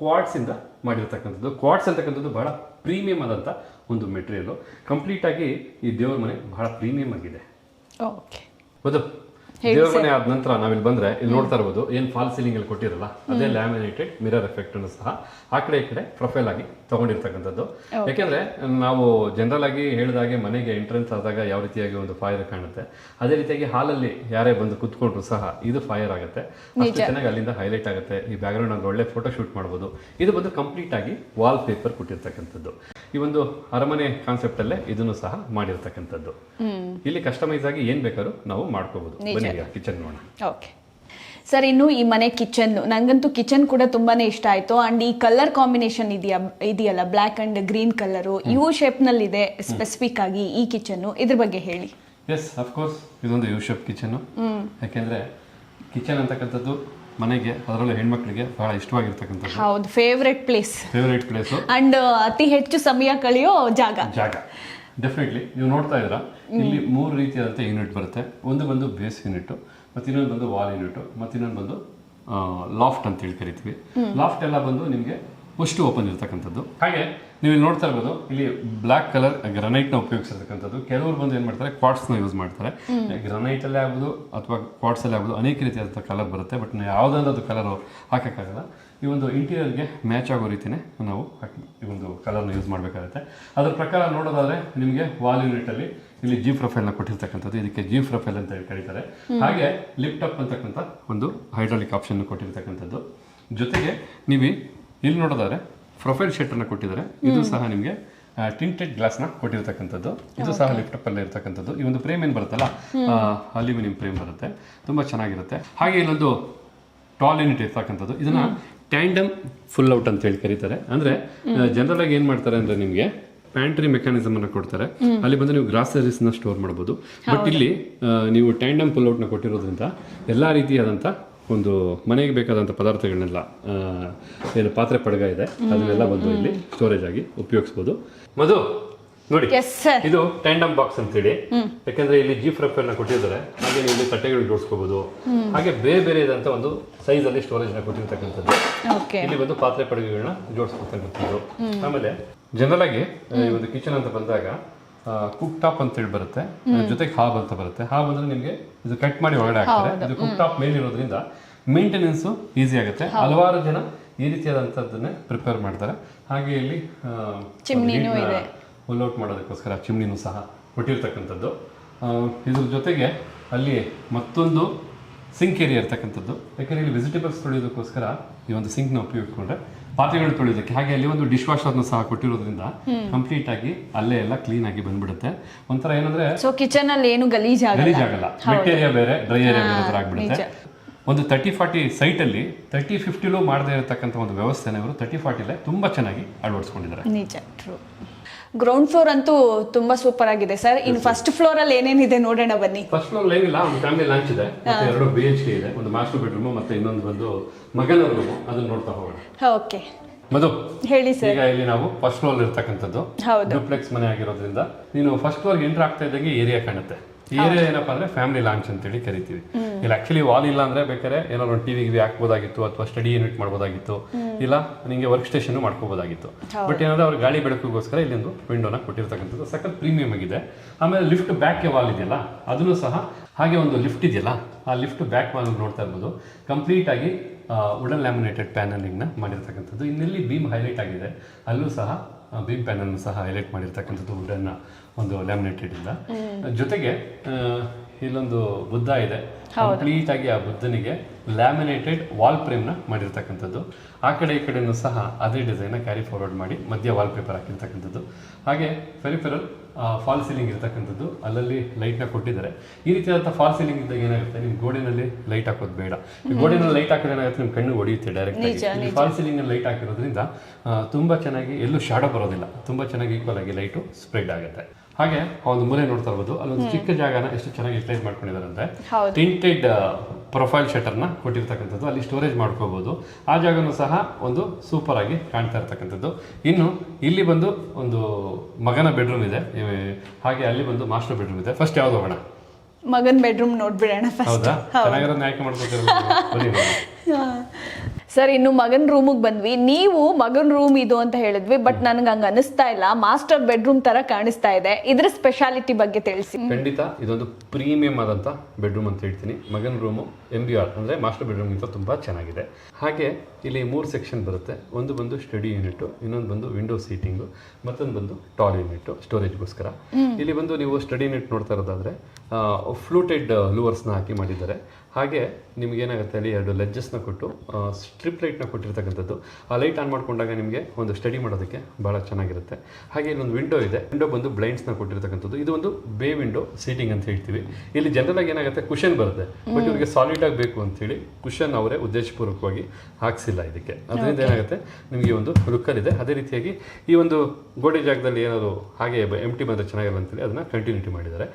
ಕ್ವಾಡ್ಸಿಂದ ಮಾಡಿರ್ತಕ್ಕಂಥದ್ದು. ಕ್ವಾಡ್ಸ್ ಅಂತಕ್ಕಂಥದ್ದು ಬಹಳ ಪ್ರೀಮಿಯಂ ಆದಂಥ ಒಂದು ಮೆಟೀರಿಯಲು ಕಂಪ್ಲೀಟಾಗಿ ಈ ದೇವ್ರ ಮನೆ ಬಹಳ ಪ್ರೀಮಿಯಂ ಆಗಿದೆ. ಓಕೆ ಹೌದು. ದೇವ್ರ ಮನೆ ಆದ ನಂತರ ನಾವಿಲ್ಲಿ ಬಂದ್ರೆ ಇಲ್ಲಿ ನೋಡ್ತಾ ಇರ್ಬೋದು ಏನ್ ಫಾಲ್ ಸೀಲಿಂಗ್ ಅಲ್ಲಿ ಕೊಟ್ಟಿರಲ್ಲ ಅದೇ ಲ್ಯಾಮಿನೇಟೆಡ್ ಮಿರರ್ ಎಫೆಕ್ಟ್ ಅನ್ನು ಸಹ ಆ ಕಡೆ ಈ ಕಡೆ ಪ್ರೊಫೈಲ್ ಆಗಿ ತಗೊಂಡಿರ್ತಕ್ಕಂಥದ್ದು. ಯಾಕೆಂದ್ರೆ ನಾವು ಜನರಲ್ ಆಗಿ ಹೇಳಿದಾಗೆ ಮನೆಗೆ ಎಂಟ್ರೆನ್ಸ್ ಆದಾಗ ಯಾವ ರೀತಿಯಾಗಿ ಒಂದು ಫೈರ್ ಕಾಣುತ್ತೆ ಅದೇ ರೀತಿಯಾಗಿ ಹಾಲಲ್ಲಿ ಯಾರೇ ಬಂದು ಕುತ್ಕೊಂಡ್ರು ಸಹ ಇದು ಫೈರ್ ಆಗುತ್ತೆ. ಅಷ್ಟು ಚೆನ್ನಾಗಿ ಅಲ್ಲಿಂದ ಹೈಲೈಟ್ ಆಗುತ್ತೆ. ಈ ಬ್ಯಾಕ್ ಗ್ರೌಂಡ್ ಅಲ್ಲಿ ಒಳ್ಳೆ ಫೋಟೋ ಶೂಟ್ ಮಾಡಬಹುದು ಇದು ಬಂದು ಕಂಪ್ಲೀಟ್ ಆಗಿ ವಾಲ್ ಪೇಪರ್ ಕೊಟ್ಟಿರ್ತಕ್ಕಂಥದ್ದು. ಈ ಒಂದು ಅರಮನೆ ಕಾನ್ಸೆಪ್ಟ್ ಅಲ್ಲೇ ಇದನ್ನು ಸಹ ಮಾಡಿರ್ತಕ್ಕಂಥದ್ದು. ಇಲ್ಲಿ ಕಸ್ಟಮೈಸ್ ಆಗಿ ಏನ್ ಬೇಕಾದ್ರೂ ನಾವು ಮಾಡ್ಕೋಬಹುದು ಬನ್ನಿ ಕಿಚನ್ ನೋಡೋಣ. ಓಕೆ ಸರ್ ಇನ್ನು ಈ ಮನೆ ಕಿಚನ್ ನಂಗಂತೂ ಕಿಚನ್ ಕೂಡ ತುಂಬಾನೇ ಇಷ್ಟ ಆಯ್ತು. ಅಂಡ್ ಈ ಕಲರ್ ಕಾಂಬಿನೇಷನ್ ಇದೆಯಾ ಇದೆಯಲ್ಲ black and green colour U ಶೇಪ್ನಲ್ಲಿ ಇದೆ ಸ್ಪೆಸಿಫಿಕ್ ಆಗಿ ಈ ಕಿಚನ್ ಇದ್ರ ಬಗ್ಗೆ ಹೇಳಿ. ಎಸ್ ಅಫ್ಕೋರ್ಸ್ ಇದೊಂದು ಯು ಶೇಪ್ ಕಿಚನ್ ಯಾಕೆಂದ್ರೆ ಕಿಚನ್ ಅಂತಕ್ಕಂಥದ್ದು ಮನೆಗೆ ಅದರಲ್ಲೂ ಹೆಣ್ಮಕ್ಳಿಗೆ ಬಹಳ ಇಷ್ಟವಾಗಿರ್ತಕ್ಕಂಥ ಹೌದು favourite place favourite place and ಅತಿ ಹೆಚ್ಚು ಸಮಯ ಕಳೆಯೋ ಜಾಗ. ಜಾಗ. ಡೆಫಿನೆಟ್ಲಿ ನೀವು ನೋಡ್ತಾ ಇದ್ದೀರಾ? ಇಲ್ಲಿ ಮೂರು ರೀತಿಯಾದಂಥ ಯೂನಿಟ್ ಬರುತ್ತೆ. ಒಂದು ಬಂದು ಬೇಸ್ ಯೂನಿಟ್ ಮತ್ತು ಇನ್ನೊಂದು ಬಂದು ವಾಲ್ ಯೂನಿಟ್ ಮತ್ತು ಇನ್ನೊಂದು ಬಂದು ಲಾಫ್ಟ್ ಅಂತ ಹೇಳಿ ಕರಿತೀವಿ. ಲಾಫ್ಟ್ ಎಲ್ಲ ಬಂದು ನಿಮಗೆ ಅಷ್ಟು ಓಪನ್ ಇರ್ತಕ್ಕಂಥದ್ದು. ಹಾಗೆ ನೀವು ಇಲ್ಲಿ ನೋಡ್ತಾ ಇರ್ಬೋದು ಇಲ್ಲಿ ಬ್ಲಾಕ್ ಕಲರ್ ಗ್ರನೈಟ್ನ ಉಪಯೋಗಿಸಿರ್ತಕ್ಕಂಥದ್ದು. ಕೆಲವರು ಬಂದು ಏನು ಮಾಡ್ತಾರೆ ಕ್ವಾಟ್ಸ್ನ ಯೂಸ್ ಮಾಡ್ತಾರೆ. ಗ್ರನೈಟಲ್ಲೇ ಆಗ್ಬೋದು ಅಥವಾ ಕ್ವಾಟ್ಸಲ್ಲೇ ಆಗ್ಬೋದು ಅನೇಕ ರೀತಿಯಾದಂಥ ಕಲರ್ ಬರುತ್ತೆ ಬಟ್ ಯಾವುದಾದ್ರೂ ಕಲರ್ ಹಾಕೋಕ್ಕಾಗಲ್ಲ. ಈ ಒಂದು ಇಂಟೀರಿಯರ್ಗೆ ಮ್ಯಾಚ್ ಆಗೋ ರೀತಿನೇ ನಾವು ಈ ಒಂದು ಕಲರ್ನ ಯೂಸ್ ಮಾಡಬೇಕಾಗುತ್ತೆ. ಅದ್ರ ಪ್ರಕಾರ ನೋಡೋದಾದ್ರೆ ನಿಮಗೆ ವಾಲ್ ಯೂನಿಟಲ್ಲಿ ಇಲ್ಲಿ ಜಿ ಪ್ರೊಫೈಲ್ನ ಕೊಟ್ಟಿರ್ತಕ್ಕಂಥದ್ದು. ಇದಕ್ಕೆ ಜಿ ಪ್ರೊಫೈಲ್ ಅಂತ ಹೇಳಿ ಕರೀತಾರೆ ಹಾಗೆ ಲಿಫ್ಟ್ ಅಪ್ ಅಂತಕ್ಕಂಥ ಒಂದು ಹೈಡ್ರಾಲಿಕ್ ಆಪ್ಷನ್ ಕೊಟ್ಟಿರ್ತಕ್ಕಂಥದ್ದು. ಜೊತೆಗೆ ನೀವು ಇಲ್ಲಿ ನೋಡೋದಾದ್ರೆ ಪ್ರೊಫೈಲ್ ಶೇಟನ್ನು ಕೊಟ್ಟಿದ್ದಾರೆ. ಇದು ಸಹ ನಿಮಗೆ ಟಿಂಟೆಡ್ ಗ್ಲಾಸ್ನ ಕೊಟ್ಟಿರ್ತಕ್ಕಂಥದ್ದು. ಇದು ಸಹ ಲಿಫ್ಟ್ ಅಪ್ ಅಲ್ಲೇ ಇರ್ತಕ್ಕಂಥದ್ದು. ಈ ಒಂದು ಫ್ರೇಮ್ ಏನು ಬರುತ್ತಲ್ಲ ಅಲ್ಯೂಮಿನಿಯಂ ಫ್ರೇಮ್ ಬರುತ್ತೆ. ತುಂಬ ಚೆನ್ನಾಗಿರುತ್ತೆ. ಹಾಗೆ ಇಲ್ಲೊಂದು ಟಾಲ್ ಯೂನಿಟ್ ಇರ್ತಕ್ಕಂಥದ್ದು. ಇದನ್ನ ಟ್ಯಾಂಡಮ್ ಫುಲ್ ಔಟ್ ಅಂತ ಹೇಳಿ ಕರೀತಾರೆ. ಅಂದ್ರೆ ಜನರಲ್ ಆಗಿ ಏನ್ ಮಾಡ್ತಾರೆ ಅಂದ್ರೆ ನಿಮಗೆ ಪ್ಯಾಂಟ್ರಿ ಮೆಕ್ಯಾನಿಸಮ್ ಅನ್ನ ಕೊಡ್ತಾರೆ. ಅಲ್ಲಿ ಬಂದು ನೀವು ಗ್ರಾಸರೀಸ್ನ ಸ್ಟೋರ್ ಮಾಡಬಹುದು ಬಟ್ ಇಲ್ಲಿ ನೀವು ಟ್ಯಾಂಡಮ್ ಫುಲ್ ಔಟ್ನ ಕೊಟ್ಟಿರೋದ್ರಿಂದ ಎಲ್ಲಾ ರೀತಿಯಾದಂತ ಒಂದು ಮನೆಗೆ ಬೇಕಾದಂಥ ಪದಾರ್ಥಗಳನ್ನೆಲ್ಲ ಏನು ಪಾತ್ರೆ ಪಡಗ ಇದೆ ಅದನ್ನೆಲ್ಲ ಬಂದು ಇಲ್ಲಿ ಸ್ಟೋರೇಜ್ ಆಗಿ ಉಪಯೋಗಿಸ್ಬೋದು. ಮಧು ನೋಡಿ ಇದು ಟ್ಯಾಂಡಮ್ ಬಾಕ್ಸ್ ಅಂತೇಳಿ. ಯಾಕಂದ್ರೆ ಇಲ್ಲಿ ಜೀಫ್ ರಫ್ ಅನ್ನ ಕೊಟ್ಟಿದ್ದಾರೆ ಹಾಗೆ ಇಲ್ಲಿ ತಟ್ಟೆಗಳು ಜೋಡಿಸ್ಕೋಬಹುದು ಹಾಗೆ ಬೇರೆ ಬೇರೆ ಇದಂತ ಒಂದು ಸೈಜ್ ಅಲ್ಲಿ ಸ್ಟೋರೇಜ್ನ ಕೊಟ್ಟಿರ್ತಕ್ಕಂಥದ್ದು. ಇಲ್ಲಿ ಬಂದು ಪಾತ್ರೆ ಪಡಗುಗಳನ್ನ ಜೋಡಿಸ್ಕೊತಕ್ಕಂಥದ್ದು. ಆಮೇಲೆ ಜನರಲ್ ಆಗಿ ಈ ಒಂದು ಕಿಚನ್ ಅಂತ ಬಂದಾಗ ಕುಕ್ ಟಾಪ್ ಅಂತ ಹೇಳಿ ಬರುತ್ತೆ. ಜೊತೆಗೆ ಹಾಬ್ ಅಂತ ಬರುತ್ತೆ. ಹಾಬ್ ಅಂದ್ರೆ ನಿಮಗೆ ಇದು ಕಟ್ ಮಾಡಿ ಒಳಗಡೆ ಹಾಕ್ತಾರೆ. ಇದು ಕುಕ್ ಟಾಪ್ ಮೇಲಿರೋದ್ರಿಂದ ಮೇಂಟೆನೆನ್ಸ್ ಈಸಿ ಆಗುತ್ತೆ. ಹಲವಾರು ಜನ ಈ ರೀತಿಯಾದಂಥದ್ದನ್ನೇ ಪ್ರಿಪೇರ್ ಮಾಡ್ತಾರೆ. ಹಾಗೆ ಇಲ್ಲಿ ಚಿಮ್ನಿನೂ ಇದೆ. ಔಟ್ ಮಾಡೋದಕ್ಕೋಸ್ಕರ ಚಿಮ್ನಿನೂ ಸಹ ಕೊಟ್ಟಿರ್ತಕ್ಕಂಥದ್ದು. ಇದ್ರ ಜೊತೆಗೆ ಅಲ್ಲಿ ಮತ್ತೊಂದು ಸಿಂಕ್ ಏರಿಯಾ ಇರ್ತಕ್ಕಂಥದ್ದು. ಯಾಕಂದ್ರೆ ಇಲ್ಲಿ ವೆಜಿಟೇಬಲ್ಸ್ ತೊಳೆಯೋದಕ್ಕೋಸ್ಕರ ಈ ಒಂದು ಸಿಂಕ್ನ ಉಪಯೋಗಿಸ್ಕೊಂಡ್ರೆ ಪಾತ್ರೆಗಳು ತೊಳೆಯೋದಕ್ಕೆ. ಹಾಗೆ ಅಲ್ಲಿ ಒಂದು ಡಿಶ್ ವಾಶರ್ ಸಹ ಕೊಟ್ಟಿರೋದ್ರಿಂದ ಕಂಪ್ಲೀಟ್ ಆಗಿ ಅಲ್ಲೇ ಎಲ್ಲ ಕ್ಲೀನ್ ಆಗಿ ಬಂದ್ಬಿಡುತ್ತೆ. ಒಂಥರ ಏನಂದ್ರೆ ಸೊ ಕಿಚನ್ ಅಲ್ಲಿ ಏನು ಗಲೀಜ್ ಆಗಲ್ಲ. ವೆಟ್ ಏರಿಯಾ ಬೇರೆ ಡ್ರೈ ಏರಿಯಾ ಬೇರೆ ಥರ ಆಗ್ಬಿಡುತ್ತೆ ಒಂದು ತರ್ಟಿ ಫಾರ್ಟಿ ಸೈಟಲ್ಲಿ ತರ್ಟಿ ಫಿಫ್ಟಿಲೂ ಮಾಡದೇ ಇರತಕ್ಕಂಥ ಒಂದು ವ್ಯವಸ್ಥೆನ ಇವರು ತರ್ಟಿ ಫಾರ್ಟಿಲೇ ತುಂಬಾ ಚೆನ್ನಾಗಿ ಅಳವಡಿಸ್ಕೊಂಡಿದ್ದಾರೆ. ನಿಜ ಟ್ರೂ ಗ್ರೌಂಡ್ ಫ್ಲೋರ್ ಅಂತೂ ತುಂಬಾ ಸೂಪರ್ ಆಗಿದೆ ಸರ್ ಇನ್ ಫಸ್ಟ್ ಫ್ಲೋರ್ ಅಲ್ಲಿ ಏನೇನಿದೆ ನೋಡೋಣ ಬನ್ನಿ. ಫಸ್ಟ್ ಫ್ಲೋರ್ ಏನಿಲ್ಲ ಒಂದು ಫ್ಯಾಮಿಲಿ ಲಾಂಚ್ ಇದೆ ಮತ್ತೆ ಎರಡು ಬಿ ಎಚ್ ಕೆ ಇದೆ ಒಂದು ಮಾಸ್ಟರ್ ಬೆಡ್ರೂಮ್ ಮತ್ತೆ ಇನ್ನೊಂದು ಬಂದು ಮಗನ ರೂಮ್ ಅದನ್ನ ನೋಡ್ತಾ ಹೋಗೋಣ. ಓಕೆ ಮಧು ಹೇಳಿ ಸರ್ ಈಗ ಇಲ್ಲಿ ನಾವು ಫಸ್ಟ್ ಫ್ಲೋರ್ ಇರ್ತಕ್ಕಂಥದ್ದು. ಡುಪ್ಲೆಕ್ಸ್ ಮನೆ ಆಗಿರೋದ್ರಿಂದ ನೀನು ಫಸ್ಟ್ ಫ್ಲೋರ್ ಎಂಟರ್ ಆಗ್ತಾ ಇದ್ದಂಗೆ ಏರಿಯಾ ಕಾಣುತ್ತೆ. ಈ ಏರಿಯಾ ಏನಪ್ಪಾ ಅಂದ್ರೆ ಫ್ಯಾಮಿಲಿ ಲಾಂಚ್ ಅಂತೇಳಿ ಕರಿತೀವಿ. ಇಲ್ಲಿ ಆಕ್ಚುಲಿ ವಾಲ್ ಇಲ್ಲ ಅಂದ್ರೆ ಬೇಕಾದ್ರೆ ಏನಾದ್ರು ಒಂದು ಟಿವಿ ಗಿವಿ ಹಾಕ್ಬೋದಾಗಿತ್ತು ಅಥವಾ ಸ್ಟಡಿ ಯೂನಿಟ್ ಮಾಡ್ಬೋದಾಗಿತ್ತು. ಇಲ್ಲ ನಿಮಗೆ ವರ್ಕ್ ಸ್ಟೇಷನ್ ಮಾಡ್ಕೋಬೋದಾಗಿತ್ತು. ಬಟ್ ಏನಂದ್ರೆ ಅವ್ರ ಗಾಳಿ ಬೆಳಕಿಗೋಸ್ಕರ ಇಲ್ಲೊಂದು ವಿಂಡೋನ ಕೊಟ್ಟಿರ್ತಕ್ಕಂಥದ್ದು ಸಖತ್ ಪ್ರೀಮಿಯಂ ಆಗಿದೆ. ಆಮೇಲೆ ಲಿಫ್ಟ್ ಬ್ಯಾಕ್ ವಾಲ್ ಇದೆಯಲ್ಲ ಅದನ್ನು ಸಹ ಹಾಗೆ ಒಂದು ಲಿಫ್ಟ್ ಇದೆಯಲ್ಲ ಆ ಲಿಫ್ಟ್ ಬ್ಯಾಕ್ ವಾಲ್ ನೋಡ್ತಾ ಇರ್ಬೋದು. ಕಂಪ್ಲೀಟ್ ಆಗಿ ವುಡನ್ ಲ್ಯಾಮಿನೇಟೆಡ್ ಪ್ಯಾನಲಿಂಗ್ನ ಮಾಡಿರ್ತಕ್ಕಂಥದ್ದು. ಇನ್ನೆಲ್ಲಿ ಬೀಮ್ ಹೈಲೈಟ್ ಆಗಿದೆ ಅಲ್ಲೂ ಸಹ ಬೀಮ್ ಪ್ಯಾನಲ್ ಸಹ ಹೈಲೈಟ್ ಮಾಡಿರ್ತಕ್ಕಂಥದ್ದು ವುಡನ್ ಒಂದು ಲ್ಯಾಮಿನೇಟೆಡ್ ಇಂದ. ಜೊತೆಗೆ ಇಲ್ಲೊಂದು ಬುದ್ಧ ಇದೆ. ಕಂಪ್ಲೀಟ್ ಆಗಿ ಆ ಬುದ್ಧನಿಗೆ ಲ್ಯಾಮಿನೇಟೆಡ್ ವಾಲ್ ಫ್ರೇಮ್ನ ಮಾಡಿರ್ತಕ್ಕಂಥದ್ದು. ಆ ಕಡೆ ಈ ಕಡೆನೂ ಸಹ ಅದೇ ಡಿಸೈನ್ ಕ್ಯಾರಿ ಫಾರ್ವರ್ಡ್ ಮಾಡಿ ಮಧ್ಯ ವಾಲ್ ಪೇಪರ್ ಹಾಕಿರ್ತಕ್ಕಂಥದ್ದು. ಹಾಗೆ ಫೆರಿಫೆರಲ್ ಫಾಲ್ ಸೀಲಿಂಗ್ ಇರ್ತಕ್ಕಂಥದ್ದು ಅಲ್ಲಲ್ಲಿ ಲೈಟ್ನ ಕೊಟ್ಟಿದ್ದಾರೆ. ಈ ರೀತಿಯಾದಂಥ ಫಾಲ್ ಸೀಲಿಂಗ್ ಇದ್ದಾಗ ಏನಾಗುತ್ತೆ? ನಿಮ್ಮ ಗೋಡೆನಲ್ಲಿ ಲೈಟ್ ಹಾಕೋದು ಬೇಡ. ಗೋಡೆನಲ್ಲಿ ಲೈಟ್ ಹಾಕಿದ್ರೆ ಏನಾಗುತ್ತೆ? ನಿಮ್ಮ ಕಣ್ಣು ಹೊಡೆಯುತ್ತೆ ಡೈರೆಕ್ಟ್ ಆಗಿ ಫಾಲ್ ಸೀಲಿಂಗ್ ಲೈಟ್ ಹಾಕಿರೋದ್ರಿಂದ ತುಂಬಾ ಚೆನ್ನಾಗಿ ಎಲ್ಲೂ ಶಾಡೋ ಬರೋದಿಲ್ಲ. ತುಂಬಾ ಚೆನ್ನಾಗಿ ಈಕ್ವಲ್ ಆಗಿ ಲೈಟು ಸ್ಪ್ರೆಡ್ ಆಗುತ್ತೆ. ಹಾಗೆ ಒಂದು ಮೂಲೆ ನೋಡ್ತಾ ಇರ್ಬೋದು. ಅಲ್ಲೊಂದು ಚಿಕ್ಕ ಜಾಗನ ಎಷ್ಟು ಚೆನ್ನಾಗಿ ಯುಟಿಲೈಸ್ ಹೌದು. ಟಿಂಟೆಡ್ ಪ್ರೊಫೈಲ್ ಶಟರ್ನ ಕೊಟ್ಟಿರ್ತಕ್ಕಂಥದ್ದು. ಅಲ್ಲಿ ಸ್ಟೋರೇಜ್ ಮಾಡ್ಕೋಬಹುದು ಆ ಜಾಗನೂ ಸಹ ಒಂದು ಸೂಪರ್ ಆಗಿ ಕಾಣ್ತಾ ಇರ್ತಕ್ಕಂಥದ್ದು. ಇನ್ನು ಇಲ್ಲಿ ಬಂದು ಒಂದು ಮಗನ ಬೆಡ್ರೂಮ್ ಇದೆ. ಹಾಗೆ ಅಲ್ಲಿ ಬಂದು ಮಾಸ್ಟರ್ ಬೆಡ್ರೂಮ್ ಇದೆ. ಫಸ್ಟ್ ಯಾವ್ದು ಹೋಗೋಣ? ಮಗನ್ ಬೆಡ್ರೂಮ್ ನೋಡ್ಬಿಡೋಣ ಹೌದಾ? ಚೆನ್ನಾಗಿರೋದನ್ನ ಆಯ್ಕೆ ಮಾಡ್ಕೊತೀರ ಬನ್ನಿ ನೋಡೋಣ. [laughs] ಸರ್ ಇನ್ನು ಮಗನ್ ರೂಮಿಗೆ ಬಂದ್ವಿ. ನೀವು ಮಗನ್ ರೂಮ್ ಇದು ಅಂತ ಹೇಳಿದ್ವಿ ಬಟ್ ನನ್ಗೆ ಹಂಗ ಅನಿಸ್ತಾ ಇಲ್ಲ. ಮಾಸ್ಟರ್ ಬೆಡ್ರೂಮ್ ತರ ಕಾಣಿಸ್ತಾ ಇದೆ. ಇದ್ರ ಸ್ಪೆಷಾಲಿಟಿ ಬಗ್ಗೆ ತಿಳಿಸಿ. ಖಂಡಿತ ಇದೊಂದು ಪ್ರೀಮಿಯಂ ಆದಂತ ಬೆಡ್ರೂಮ್ ಅಂತ ಹೇಳ್ತೀನಿ. ಮಗನ ರೂಮು ಎಂ ಬಿ ಆರ್ ಅಂದ್ರೆ ಮಾಸ್ಟರ್ ಬೆಡ್ರೂಮ್ ಗಿಂತ ತುಂಬಾ ಚೆನ್ನಾಗಿದೆ. ಹಾಗೆ ಇಲ್ಲಿ ಮೂರು ಸೆಕ್ಷನ್ ಬರುತ್ತೆ. ಒಂದು ಬಂದು ಸ್ಟಡಿ ಯೂನಿಟ್ ಇನ್ನೊಂದು ಬಂದು ವಿಂಡೋ ಸೀಟಿಂಗ್ ಮತ್ತೊಂದು ಬಂದು ಟಾಲ್ ಯೂನಿಟ್ ಸ್ಟೋರೇಜ್ಗೋಸ್ಕರ ಇಲ್ಲಿ ಬಂದು ನೀವು ಸ್ಟಡಿ ಯೂನಿಟ್ ನೋಡ್ತಾ ಇರೋದಾದ್ರೆ ಫ್ಲೂಟೆಡ್ ಲೂವರ್ಸ್ನ ಹಾಕಿ ಮಾಡಿದ್ದಾರೆ. ಹಾಗೆ ನಿಮ್ಗೆ ಏನಾಗುತ್ತೆ ಅಲ್ಲಿ ಎರಡು ಲೆಜ್ಜಸ್ನ ಕೊಟ್ಟು ಸ್ಟ್ರಿಪ್ ಲೈಟ್ನ ಕೊಟ್ಟಿರ್ತಕ್ಕಂಥದ್ದು. ಆ ಲೈಟ್ ಆನ್ ಮಾಡಿಕೊಂಡಾಗ ನಿಮಗೆ ಒಂದು ಸ್ಟಡಿ ಮಾಡೋದಕ್ಕೆ ಭಾಳ ಚೆನ್ನಾಗಿರುತ್ತೆ. ಹಾಗೆ ಇಲ್ಲೊಂದು ವಿಂಡೋ ಇದೆ. ವಿಂಡೋ ಬಂದು ಬ್ಲೈಂಡ್ಸ್ನ ಕೊಟ್ಟಿರ್ತಕ್ಕಂಥದ್ದು. ಇದು ಒಂದು ಬೇ ವಿಂಡೋ ಸೀಟಿಂಗ್ ಅಂತ ಹೇಳ್ತೀವಿ. ಇಲ್ಲಿ ಜನರಲ್ ಆಗಿ ಏನಾಗುತ್ತೆ? ಕುಷನ್ ಬರುತ್ತೆ. ಬಟ್ ಇವರಿಗೆ ಸಾಲಿಡ್ ಆಗಿ ಬೇಕು ಅಂತೇಳಿ ಕುಷನ್ ಅವರೇ ಉದ್ದೇಶಪೂರ್ವಕವಾಗಿ ಹಾಕ್ಸಿಲ್ಲ ಇದಕ್ಕೆ. ಅದರಿಂದ ಏನಾಗುತ್ತೆ? ನಿಮಗೆ ಒಂದು ಲುಕ್ಕಲ್ ಇದೆ. ಅದೇ ರೀತಿಯಾಗಿ ಈ ಒಂದು ಗೋಡೆ ಜಾಗದಲ್ಲಿ ಏನಾದರೂ ಹಾಗೆ ಎಂ ಟಿ ಬಂದ್ರೆ ಚೆನ್ನಾಗಿಲ್ಲ ಅಂತೇಳಿ ಅದನ್ನ ಕಂಟಿನ್ಯೂಟಿ ಮಾಡಿದ್ದಾರೆ.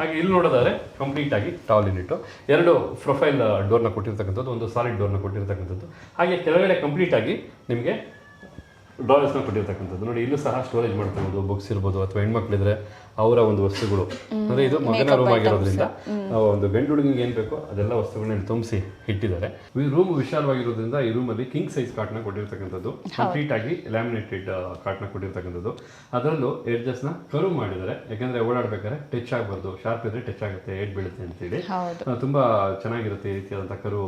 ಹಾಗೆ ಇಲ್ಲಿ ನೋಡೋದಾದ್ರೆ ಕಂಪ್ಲೀಟ್ ಆಗಿ ಟಾಲ್ ಯೂನಿಟ್ ಎರಡು ಪ್ರೊಫೈಲ್ ಡೋರ್ನ ಕೊಟ್ಟಿರ್ತಕ್ಕಂಥದ್ದು ಒಂದು ಸಾಲಿಡ್ ಡೋರ್ನ ಕೊಟ್ಟಿರ್ತಕ್ಕಂಥದ್ದು. ಹಾಗೆ ಕೆಳಗಡೆ ಕಂಪ್ಲೀಟಾಗಿ ನಿಮಗೆ ಡಾಲರ್ಸ್ನ ಕೊಟ್ಟಿರ್ತಕ್ಕಂಥದ್ದು. ನೋಡಿ ಇಲ್ಲೂ ಸಹ ಸ್ಟೋರೇಜ್ ಮಾಡ್ಕೊಬೋದು ಬುಕ್ಸ್ ಇರ್ಬೋದು ಅಥವಾ ಹೆಣ್ಮಕ್ಳಿದ್ರೆ ಅವರ ಒಂದು ವಸ್ತುಗಳು. ಅಂದರೆ ಇದು ಮಗನ ರೂಮ್ ಆಗಿರೋದ್ರಿಂದ ಒಂದು ಗಂಡು ಹುಡುಗಿಗೆ ಏನು ಬೇಕೋ ಅದೆಲ್ಲ ವಸ್ತುಗಳನ್ನ ಇಲ್ಲಿ ತುಂಬಿಸಿ ಇಟ್ಟಿದ್ದಾರೆ. ಈ ರೂಮ್ ವಿಶಾಲವಾಗಿರೋದ್ರಿಂದ ಈ ರೂಮಲ್ಲಿ ಅಲ್ಲಿ ಕಿಂಗ್ ಸೈಜ್ ಕಾಟ್ನ ಕೊಟ್ಟಿರ್ತಕ್ಕಂಥದ್ದು. ಕಂಪ್ಲೀಟ್ ಆಗಿ ಲ್ಯಾಮಿನೇಟೆಡ್ ಕಾಟ್ನ ಕೊಟ್ಟಿರ್ತಕ್ಕಂಥದ್ದು. ಅದರಲ್ಲೂ ಎಡ್ಜಸ್ನ ನ ಕರು ಮಾಡಿದ್ದಾರೆ. ಯಾಕಂದ್ರೆ ಓಡಾಡ್ಬೇಕಾದ್ರೆ ಟಚ್ ಆಗಬಾರ್ದು. ಶಾರ್ಪ್ ಇದ್ರೆ ಟಚ್ ಆಗುತ್ತೆ ಏಟ್ ಬೀಳುತ್ತೆ ಅಂತೇಳಿ. ತುಂಬಾ ಚೆನ್ನಾಗಿರುತ್ತೆ ಈ ರೀತಿಯಾದಂಥ ಕರು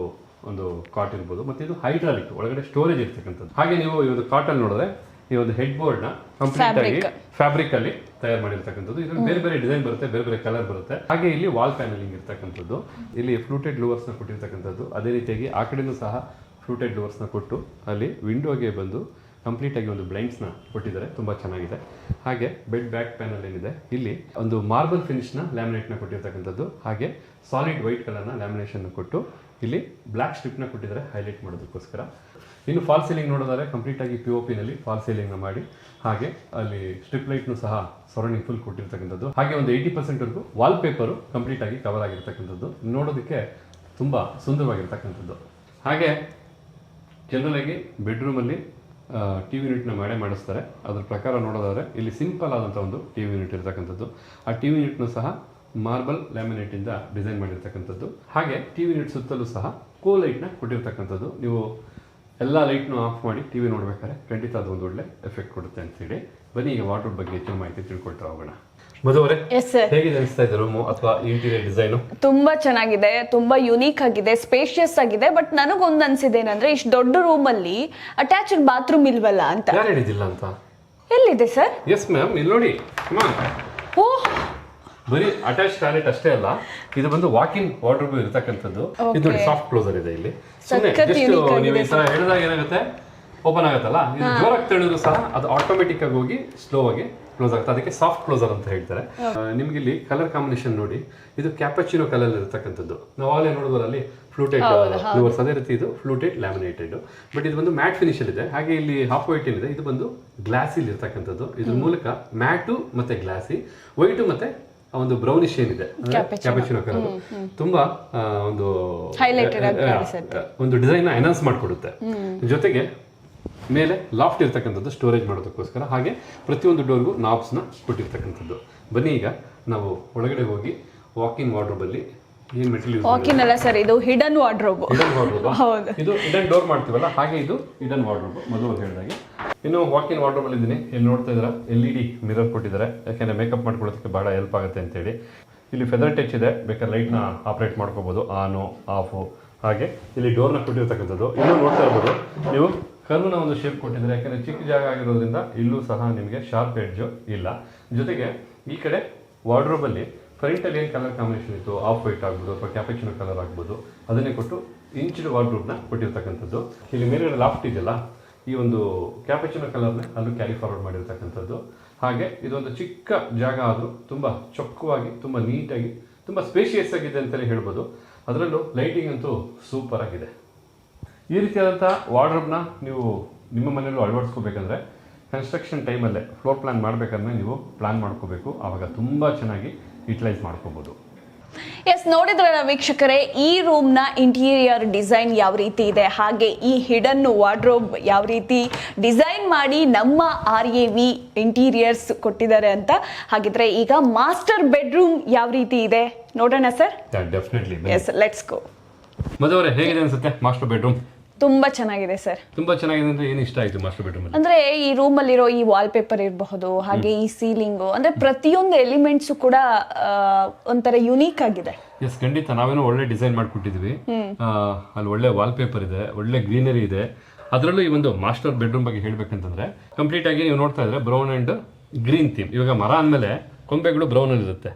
ಒಂದು ಕಾಟ್ ಇರ್ಬೋದು ಮತ್ತೆ ಇದು ಹೈಡ್ರಾಲಿಕ್ ಒಳಗಡೆ ಸ್ಟೋರೇಜ್ ಇರ್ತಕ್ಕಂಥದ್ದು. ಹಾಗೆ ನೀವು ಈ ಒಂದು ಕಾಟ್ ಅಲ್ಲಿ ನೋಡಿದ್ರೆ ಈ ಒಂದು ಹೆಡ್ ಬೋರ್ಡ್ನ ಕಂಪ್ಲೀಟ್ ಆಗಿ ಫ್ಯಾಬ್ರಿಕ್ ಅಲ್ಲಿ ತಯಾರು ಮಾಡಿರ್ತಕ್ಕಂಥದ್ದು. ಇದ್ರಲ್ಲಿ ಬೇರೆ ಬೇರೆ ಡಿಸೈನ್ ಬರುತ್ತೆ ಬೇರೆ ಬೇರೆ ಕಲರ್ ಬರುತ್ತೆ. ಹಾಗೆ ಇಲ್ಲಿ ವಾಲ್ ಪ್ಯಾನಲಿಂಗ್ ಇರ್ತಕ್ಕಂಥದ್ದು. ಇಲ್ಲಿ ಫ್ಲೂಟೆಡ್ ಲೋವರ್ಸ್ನ ನ ಕೊಟ್ಟಿರ್ತಕ್ಕಂಥದ್ದು. ಅದೇ ರೀತಿಯಾಗಿ ಆ ಕಡೆನೂ ಸಹ ಫ್ಲೂಟೆಡ್ ಲೋವರ್ಸ್ನ ನ ಕೊಟ್ಟು ಅಲ್ಲಿ ವಿಂಡೋಗೆ ಬಂದು ಕಂಪ್ಲೀಟ್ ಆಗಿ ಒಂದು ಬ್ಲೈಂಡ್ಸ್ನ ಕೊಟ್ಟಿದ್ದಾರೆ. ತುಂಬಾ ಚೆನ್ನಾಗಿದೆ. ಹಾಗೆ ಬೆಡ್ ಬ್ಯಾಕ್ ಪ್ಯಾನಲ್ ಏನಿದೆ ಇಲ್ಲಿ ಒಂದು ಮಾರ್ಬಲ್ ಫಿನಿಶ್ ಲ್ಯಾಮಿನೇಟ್ನ ಲ್ಯಾಮಿನೇಟ್ನ ಕೊಟ್ಟಿರ್ತಕ್ಕಂಥದ್ದು. ಹಾಗೆ ಸಾಲಿಡ್ ವೈಟ್ ಕಲರ್ನ ಲ್ಯಾಮಿನೇಷನ್ ಕೊಟ್ಟು ಇಲ್ಲಿ ಬ್ಲಾಕ್ ಸ್ಟ್ರಿಪ್ನ ಕೊಟ್ಟಿದ್ದಾರೆ ಹೈಲೈಟ್ ಮಾಡೋದಕ್ಕೋಸ್ಕರ. ಇನ್ನು ಫಾಲ್ ಸೀಲಿಂಗ್ ನೋಡೋದಾದ್ರೆ ಕಂಪ್ಲೀಟ್ ಆಗಿ ಪಿ ಒ ನಲ್ಲಿ ಫಾಲ್ ಸೀಲಿಂಗ್ ಮಾಡಿ, ಹಾಗೆ ಅಲ್ಲಿ ಸ್ಟ್ರಿಪ್ ಲೈಟ್ ಸಹ ಸರೌಂಡಿಂಗ್ ಫುಲ್ ಕೊಟ್ಟಿರ್ತಕ್ಕಂಥದ್ದು. ಹಾಗೆ ಒಂದು ಏಯ್ಟಿ ಪರ್ಸೆಂಟ್ವರೆಗೂ ವಾಲ್ ಪೇಪರ್ ಕಂಪ್ಲೀಟ್ ಆಗಿ ಕವರ್ ಆಗಿರ್ತಕ್ಕಂಥದ್ದು. ನೋಡೋದಕ್ಕೆ ತುಂಬ ಸುಂದರವಾಗಿರ್ತಕ್ಕಂಥದ್ದು. ಹಾಗೆ ಜನರಲ್ ಆಗಿ ಬೆಡ್ರೂಮಲ್ಲಿ ಟಿ ವಿ ಯೂನಿಟ್ನ ಮಾಡೇ ಮಾಡಿಸ್ತಾರೆ. ಅದ್ರ ಪ್ರಕಾರ ನೋಡೋದಾದರೆ ಇಲ್ಲಿ ಸಿಂಪಲ್ ಆದಂಥ ಒಂದು ಟಿ ವಿ ಯೂನಿಟ್ ಇರ್ತಕ್ಕಂಥದ್ದು. ಆ ಟಿ ವಿ ಯೂನಿಟ್ನು ಸಹ ಮಾರ್ಬಲ್ ಲ್ಯಾಮಿನೇಟಿಂದ ಡಿಸೈನ್ ಮಾಡಿರ್ತಕ್ಕಂಥದ್ದು. ಹಾಗೆ ಟಿ ವಿ ಯೂನಿಟ್ ಸುತ್ತಲೂ ಸಹ ಕೋ ಲೈಟ್ನ ಕೊಟ್ಟಿರ್ತಕ್ಕಂಥದ್ದು. ನೀವು ಎಲ್ಲ ಲೈಟ್ನೂ ಆಫ್ ಮಾಡಿ ಟಿ ವಿ ನೋಡ್ಬೇಕಾದ್ರೆ ಖಂಡಿತ ಅದು ಒಂದು ಒಳ್ಳೆ ಎಫೆಕ್ಟ್ ಕೊಡುತ್ತೆ ಅಂತೇಳಿ. ಬನ್ನಿ ಈಗ ವಾಟರ್ ಬಗ್ಗೆ ಹೆಚ್ಚಿನ ಮಾಹಿತಿ ತಿಳ್ಕೊಳ್ತಾ ಹೋಗೋಣ. ಮಧುವರೇ ಹೇಗಿದೆ ಅನಿಸ್ತಾ ಇದೆ ರೂಮು ಅಥವಾ ಇಂಟೀರಿಯರ್ ಡಿಸೈನು ತುಂಬಾ ಚೆನ್ನಾಗಿದೆ ತುಂಬಾ ಯುನೀಕ್ ಆಗಿದೆ ಸ್ಪೇಷಿಯಸ್ ಆಗಿದೆ ಬಟ್ ನನಗೊಂದು ಅನ್ಸಿದೆ ಏನಂದ್ರೆ ಇಷ್ಟು ದೊಡ್ಡ ರೂಮ್ ಅಲ್ಲಿ ಅಟ್ಯಾಚ್ಡ್ ಬಾತ್ರೂಮ್ ಇಲ್ವಲ್ಲ ಅಂತ. ಯಾರು ಹೇಳಿದಿಲ್ಲ ಅಂತ? ಎಲ್ಲಿದೆ ಸರ್ ಎಸ್ ಮ್ಯಾಮ್ ಇಲ್ಲಿ ನೋಡಿ. ಓಹ್ ಬರೀ ಅಟ್ಯಾಚ್ ಟಾಯ್ಲೆಟ್ ಅಷ್ಟೇ ಅಲ್ಲ ಇದು ಬಂದು ವಾಕಿಂಗ್ ವಾಟರ್ ಇರತಕ್ಕಂಥದ್ದು. ಇದು ನೋಡಿ ಸಾಫ್ಟ್ ಕ್ಲೋಸರ್ ಇದೆ ಇಲ್ಲಿ. ಸುಮ್ಮನೆ ಜಸ್ಟ್ ನೀವು ಈ ತರ ಹೇಳಿದಾಗ ಏನಾಗುತ್ತೆ? ಓಪನ್ ಆಗುತ್ತಲ್ಲ? ಇದು ಜೋರಾಗಿ ತಳ್ಳಿದ್ರು ಸಹ ಅದು ಆಟೋಮೆಟಿಕ್ ಆಗಿ ಹೋಗಿ ಸ್ಲೋ ಆಗಿ ಕ್ಲೋಸ್ ಆಗುತ್ತೆ. ಅದಕ್ಕೆ ಸಾಫ್ಟ್ ಕ್ಲೋಸರ್ ಅಂತ ಹೇಳ್ತಾರೆ. ನಿಮ್ಗೆ ಇಲ್ಲಿ ಕಲರ್ ಕಾಂಬಿನೇಷನ್ ನೋಡಿ ಇದು ಕ್ಯಾಪಚಿನೋ ಕಲರ್ ಇರತಕ್ಕಂಥದ್ದು. ನಾವು ಆಗಲೇ ನೋಡಿದ್ವಲ್ಲ ಅಲ್ಲಿ ಫ್ಲೂಟೆಡ್ ಫ್ಲೂವರ್ಸ್ ಅದೇ ರೀತಿ ಇದು ಫ್ಲೂಟೆಡ್ ಲ್ಯಾಮಿನೇಟೆಡ್ ಬಟ್ ಇದು ಬಂದು ಮ್ಯಾಟ್ ಫಿನಿಶ್ ಇದೆ ಹಾಗೆ ಇಲ್ಲಿ ಹಾಫ್ ವೈಟ್ ಏನಿದೆ ಇದು ಬಂದು ಗ್ಲಾಸಿಲಿ ಇರ್ತಕ್ಕಂಥದ್ದು. ಇದ್ರ ಮೂಲಕ ಮ್ಯಾಟು ಮತ್ತೆ ಗ್ಲಾಸಿ ವೈಟು ಮತ್ತೆ ಆ ಒಂದು ಬ್ರೌನಿಶ್ ಏನಿದೆ ಕ್ಯಾಪಚಿನೋ ಕಲರ್. ತುಂಬಾ ಒಂದು ಒಂದು ಡಿಸೈನ್ ಅನೌನ್ಸ್ ಮಾಡಿಕೊಡುತ್ತೆ. ಜೊತೆಗೆ ಮೇಲೆ ಲಾಫ್ಟ್ ಇರ್ತಕ್ಕಂಥದ್ದು ಸ್ಟೋರೇಜ್ ಮಾಡೋದಕ್ಕೋಸ್ಕರ ಹಾಗೆ ಪ್ರತಿಯೊಂದು ಡೋರ್ಗೂ ನಾಬ್ಸ್ನ ಕೊಟ್ಟಿರ್ತಕ್ಕಂಥದ್ದು. ಬನ್ನಿ ಈಗ ನಾವು ಒಳಗಡೆ ಹೋಗಿ ವಾಕಿನ್ ವಾರ್ಡ್ರೋಬಲ್ಲಿ ಏನು ಮೆಟೀರಿಯಲ್ ಯೂಸ್ ಅಲ್ಲ ಸರ್ ಇದು ಹಿಡನ್ ವಾರ್ಡ್ರೋಬ್ ಹಿಡನ್ ವಾರ್ಡ್ರೋಬ್ ಹೌದು. ಇದು ಹಿಡನ್ ಡೋರ್ ಮಾಡ್ತೀವಲ್ಲ ಹಾಗೆ ಇದು ಹಿಡನ್ ವಾರ್ಡ್ರೋಬ್ ಮೊದಲು ಹೇಳಿದಾಗೆ. ಇನ್ನು ವಾಕಿನ್ ವಾರ್ಡ್ರೋಬ್ ಅಲ್ಲಿ ಇದ್ದೀನಿ ಇಲ್ಲಿ ನೋಡ್ತಾ ಇದ್ದೀರಾ ಎಲ್ ಇ ಡಿ ಮಿರರ್ ಕೊಟ್ಟಿದ್ದಾರೆ. ಯಾಕೆಂದ್ರೆ ಮೇಕಪ್ ಮಾಡ್ಕೊಳ್ಳೋದಕ್ಕೆ ಬಹಳ ಹೆಲ್ಪ್ ಆಗುತ್ತೆ ಅಂತೇಳಿ. ಇಲ್ಲಿ ಫೆದರ್ ಟಚ್ ಇದೆ ಬೇಕಾದ್ರೆ ಲೈಟ್ನ ಆಪರೇಟ್ ಮಾಡ್ಕೋಬಹುದು ಆನು ಆಫು ಹಾಗೆ. ಇಲ್ಲಿ ಡೋರ್ನ ಕೊಟ್ಟಿರ್ತಕ್ಕಂಥದ್ದು. ಇನ್ನು ನೋಡ್ತಾ ಇರ್ಬೋದು ನೀವು ಕರ್ವ್ನ ಒಂದು ಶೇಪ್ ಕೊಟ್ಟಿದ್ದಾರೆ ಯಾಕಂದ್ರೆ ಚಿಕ್ಕ ಜಾಗ ಆಗಿರೋದ್ರಿಂದ ಇಲ್ಲೂ ಸಹ ನಿಮಗೆ ಶಾರ್ಪ್ ಎಡ್ಜು ಇಲ್ಲ. ಜೊತೆಗೆ ಈ ಕಡೆ ವಾರ್ಡ್ರೋಬ್ ಅಲ್ಲಿ ಫ್ರಂಟಲ್ಲಿ ಏನು ಕಲರ್ ಕಾಂಬಿನೇಷನ್ ಇತ್ತು ಆಫ್ ವೈಟ್ ಆಗ್ಬೋದು, ಅಥವಾ ಕ್ಯಾಪೆಚಿನ ಕಲರ್ ಆಗ್ಬೋದು, ಅದನ್ನೇ ಕೊಟ್ಟು ಇಂಚಿಡ್ ವಾರ್ಡ್ರೋಬ್ನ ಕೊಟ್ಟಿರ್ತಕ್ಕಂಥದ್ದು. ಇಲ್ಲಿ ಮೇಲ್ಗಡೆ ಲಾಫ್ಟ್ ಇದೆಯಲ್ಲ, ಈ ಒಂದು ಕ್ಯಾಪೆಚಿನ ಕಲರ್ನ ಅಲ್ಲೂ ಕ್ಯಾರಿ ಫಾರ್ವರ್ಡ್ ಮಾಡಿರ್ತಕ್ಕಂಥದ್ದು. ಹಾಗೆ ಇದೊಂದು ಚಿಕ್ಕ ಜಾಗ ಆದರೂ ತುಂಬ ಚೊಕ್ಕವಾಗಿ, ತುಂಬ ನೀಟಾಗಿ, ತುಂಬ ಸ್ಪೇಷಿಯಸ್ ಆಗಿದೆ ಅಂತಲೇ ಹೇಳ್ಬೋದು. ಅದರಲ್ಲೂ ಲೈಟಿಂಗ್ ಅಂತೂ ಸೂಪರ್ ಆಗಿದೆ. ಈ ರೀತಿಯಾದಂಥ ವಾರ್ಡ್ರೋಬ್ನ ನೀವು ನಿಮ್ಮ ಮನೆಯಲ್ಲೂ ಅಳವಡಿಸ್ಕೋಬೇಕಂದ್ರೆ ಕನ್ಸ್ಟ್ರಕ್ಷನ್ ಟೈಮಲ್ಲೇ ಫ್ಲೋರ್ ಪ್ಲ್ಯಾನ್ ಮಾಡಬೇಕಂದ್ರೆ ನೀವು ಪ್ಲ್ಯಾನ್ ಮಾಡ್ಕೋಬೇಕು. ಆವಾಗ ತುಂಬ ಚೆನ್ನಾಗಿ ಯುಟಿಲೈಸ್ ಮಾಡ್ಕೋಬೋದು. ಎಸ್ ನೋಡಿದ್ರಲ್ಲ ವೀಕ್ಷಕರೇ ಈ ರೂಮ್ನ ಇಂಟೀರಿಯರ್ ಡಿಸೈನ್ ಯಾವ ರೀತಿ ಇದೆ? ಹಾಗೆ ಈ ಹಿಡನ್ ವಾರ್ಡ್ರೋಬ್ ಯಾವ ರೀತಿ ಡಿಸೈನ್ ಮಾಡಿ ನಮ್ಮ ಆರ್ ಎ ವಿ ಇಂಟೀರಿಯರ್ಸ್ ಕೊಟ್ಟಿದ್ದಾರೆ ಅಂತ. ಹಾಗಿದ್ರೆ ಈಗ ಮಾಸ್ಟರ್ ಬೆಡ್ರೂಮ್ ಯಾವ ರೀತಿ ಇದೆ? ನೋಡೋಣ sir. Definitely yes let's go ಮದುವೆ ಹೇಗಿದೆ ಅನ್ಸುತ್ತೆ? ಮಾಸ್ಟರ್ ಬೆಡ್ರೂಮ್ ತುಂಬಾ ಚೆನ್ನಾಗಿದೆ ಸರ್. ತುಂಬಾ ಚೆನ್ನಾಗಿದೆ ಅಂದ್ರೆ ಏನು ಇಷ್ಟ ಆಯ್ತು ಮಾಸ್ಟರ್ ಬೆಡ್ರೂಮ್ ಅಲ್ಲಿ? ಅಂದ್ರೆ ಈ ರೂಮ್ ಅಲ್ಲಿರೋ ಈ ವಾಲ್ ಪೇಪರ್ ಇರಬಹುದು ಹಾಗೆ ಈ ಸೀಲಿಂಗ್ ಅಂದ್ರೆ ಪ್ರತಿಯೊಂದು ಎಲಿಮೆಂಟ್ಸ್ ಕೂಡ ಆ, ಒಂಥರ ಯುನೀಕ್ ಆಗಿದೆ. ಎಸ್ ಖಂಡಿತ. ನಾವೇನು ಒಳ್ಳೆ ಡಿಸೈನ್ ಮಾಡ್ಕೊಟ್ಟಿದ್ವಿ. ಅಲ್ಲಿ ಒಳ್ಳೆ ವಾಲ್ ಪೇಪರ್ ಇದೆ ಒಳ್ಳೆ ಗ್ರೀನರಿ ಇದೆ. ಅದರಲ್ಲೂ ಈ ಒಂದು ಮಾಸ್ಟರ್ ಬೆಡ್ರೂಮ್ ಬಗ್ಗೆ ಹೇಳ್ಬೇಕಂತಂದ್ರೆ ಕಂಪ್ಲೀಟ್ ಆಗಿ ನೀವು ನೋಡ್ತಾ ಇದ್ರೆ ಬ್ರೌನ್ ಅಂಡ್ ಗ್ರೀನ್ ಥೀಮ್ ಇವಾಗ ಮರ ಅಂದ್ಮೇಲೆ ಕೊಂಬೆಗಳು ಬ್ರೌನ್ ಅಲ್ಲಿ ಇರುತ್ತೆ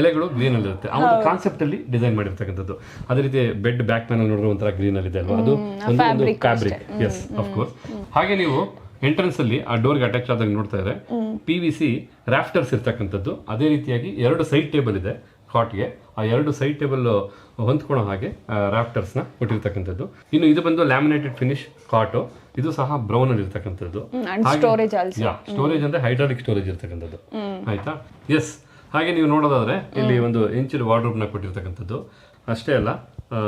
ಎಲೆಗಳು ಗ್ರೀನ್ ಅಲ್ಲಿ ಇರುತ್ತೆ ಆ ಒಂದು ಕಾನ್ಸೆಪ್ಟ್ ಅಲ್ಲಿ ಡಿಸೈನ್ ಮಾಡಿರ್ತಕ್ಕಂಥದ್ದು. ಅದೇ ರೀತಿ ಬೆಡ್ ಬ್ಯಾಕ್ ಮ್ಯಾನ್ ನೋಡಿದ್ರೆ ಒಂಥರ ಗ್ರೀನ್ ಅಲ್ಲಿ ಇದೆ ಅಲ್ವಾ ಅದು ಒಂದು ಫ್ಯಾಬ್ರಿಕ್ ಎಸ್ ಕೋರ್ಸ್ ಹಾಗೆ ನೀವು ಎಂಟ್ರೆನ್ಸ್ ಅಲ್ಲಿ ಆ ಡೋರ್ಗೆ ಅಟ್ಯಾಚ್ ಆದಾಗ ನೋಡ್ತಾ ಇದ್ರೆ ಪಿ ವಿ ಸಿ ರಾಫ್ಟರ್ಸ್ ಇರ್ತಕ್ಕಂಥದ್ದು. ಅದೇ ರೀತಿಯಾಗಿ ಎರಡು ಸೈಡ್ ಟೇಬಲ್ ಇದೆ ಕಾಟ್ಗೆ ಆ ಎರಡು ಸೈಡ್ ಟೇಬಲ್ ಹೊಂದ್ಕೊಳ್ಳೋ ಹಾಗೆ ರಾಫ್ಟರ್ಸ್ನ ಕೊಟ್ಟಿರ್ತಕ್ಕಂಥದ್ದು. ಇನ್ನು ಇದು ಬಂದು ಲ್ಯಾಮಿನೇಟೆಡ್ ಫಿನಿಶ್ ಕಾಟು ಇದು ಸಹ ಬ್ರೌನ್ ಅಲ್ಲಿ ಇರ್ತಕ್ಕಂಥದ್ದು ಸ್ಟೋರೇಜ್ ಅಂದ್ರೆ ಹೈಡ್ರಾಲಿಕ್ ಸ್ಟೋರೇಜ್ ಇರ್ತಕ್ಕಂಥದ್ದು. ಆಯ್ತಾ? ಎಸ್ ಹಾಗೆ ನೀವು ನೋಡೋದಾದ್ರೆ ಇಲ್ಲಿ ಒಂದು ಇಂಚಿನ ವಾರ್ಡ್ರೋಬ್ನ ಕೊಟ್ಟಿರ್ತಕ್ಕಂಥದ್ದು. ಅಷ್ಟೇ ಅಲ್ಲ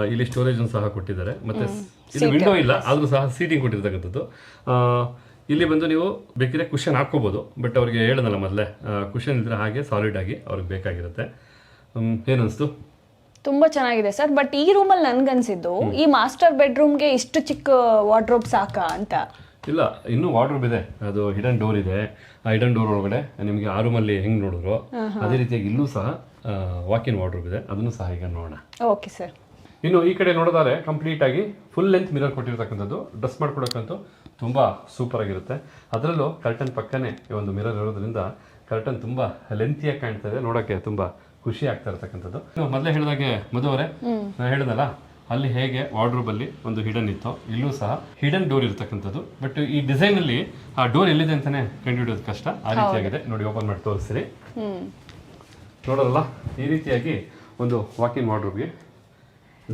ಇಲ್ಲಿ ಸ್ಟೋರೇಜ್ ಸಹ ಕೊಟ್ಟಿದ್ದಾರೆ. ಮತ್ತೆ ಇಲ್ಲಿ ವಿಂಡೋ ಇಲ್ಲ ಆದ್ರೂ ಸಹ ಸೀಟಿಂಗ್ ಕೊಟ್ಟಿರ್ತಕ್ಕಂಥದ್ದು. ಆ, ಇಲ್ಲಿ ಬಂದು ನೀವು ಬೇಕಿದ್ರೆ ಕುಷನ್ ಹಾಕೋಬಹುದು ಬಟ್ ಅವ್ರಿಗೆ ಹೇಳೋದಲ್ಲ ಮೊದಲೇ ಕುಷನ್ ಇದ್ರೆ ಹಾಗೆ ಸಾಲಿಡ್ ಆಗಿ ಅವ್ರಿಗೆ ಬೇಕಾಗಿರುತ್ತೆ. ಹ್ಮ್, ಏನನ್ಸ್ತು? ತುಂಬಾ ಚೆನ್ನಾಗಿದೆ ಸರ್. ಬಟ್ ಈ ರೂಮಲ್ಲಿ ನನ್ಗನ್ಸಿದ್ದು ಈ ಮಾಸ್ಟರ್ ಬೆಡ್ರೂಮ್ಗೆ ಇಷ್ಟು ಚಿಕ್ಕ ವಾರ್ಡ್ರೋಬ್ ಸಾಕಾ ಅಂತ? ಇಲ್ಲ ಇನ್ನೂ ವಾರ್ಡ್ರೋಬ್ ಇದೆ. ಅದು ಹಿಡನ್ ಡೋರ್ ಇದೆ. ಆ ಹಿಡನ್ ಡೋರ್ ಒಳಗಡೆ ನಿಮಗೆ ಆ ರೂಮಲ್ಲಿ ಹೆಂಗ್ ನೋಡಿದ್ರು ಅದೇ ರೀತಿಯಾಗಿ ಇಲ್ಲೂ ಸಹ ವಾಕಿನ್ ವಾರ್ಡ್ರೋಬ್ ಇದೆ. ಅದನ್ನು ಸಹ ಈಗ ನೋಡೋಣ. ಓಕೆ ಸರ್ ಇನ್ನು ಈ ಕಡೆ ನೋಡೋದಾದ್ರೆ ಕಂಪ್ಲೀಟ್ ಆಗಿ ಫುಲ್ ಲೆಂತ್ ಮಿರರ್ ಕೊಟ್ಟಿರ್ತಕ್ಕಂಥದ್ದು. ಡ್ರೆಸ್ ಮಾಡ್ಕೊಡಕ್ಕಂತೂ ತುಂಬಾ ಸೂಪರ್ ಆಗಿರುತ್ತೆ. ಅದರಲ್ಲೂ ಕರ್ಟನ್ ಪಕ್ಕನೇ ಈ ಒಂದು ಮಿರರ್ ಇರೋದ್ರಿಂದ ಕರ್ಟನ್ ತುಂಬಾ ಲೆಂತಿಯಾಗಿ ಕಾಣ್ತಾ ಇದೆ. ನೋಡೋಕ್ಕೆ ತುಂಬಾ ಖುಷಿ ಆಗ್ತಾ ಇರ್ತಕ್ಕಂಥದ್ದು. ಮೊದಲೇ ಹೇಳಿದಾಗೆ ಮದುವರೆ ನಾನು ಹೇಳಿದಲ್ಲ ಅಲ್ಲಿ ಹೇಗೆ ವಾರ್ಡ್ರೋಬ್ ಅಲ್ಲಿ ಒಂದು ಹಿಡನ್ ಇತ್ತು ಇಲ್ಲೂ ಸಹ ಹಿಡನ್ ಡೋರ್ ಇರ್ತಕ್ಕಂಥದ್ದು. ಬಟ್ ಈ ಡಿಸೈನ್ ಅಲ್ಲಿ ಆ ಡೋರ್ ಎಲ್ಲಿದೆ ಅಂತಾನೆ ಕಂಡುಹಿಡಿಯೋದು ಕಷ್ಟ. ಆ ರೀತಿಯಾಗಿದೆ ನೋಡಿ ಓಪನ್ ಮಾಡಿ ತೋರಿಸ್ರಿ. ನೋಡೋದಲ್ಲ ಈ ರೀತಿಯಾಗಿ ಒಂದು ವಾಕಿನ್ ವಾರ್ಡ್ರೋಬ್ಗೆ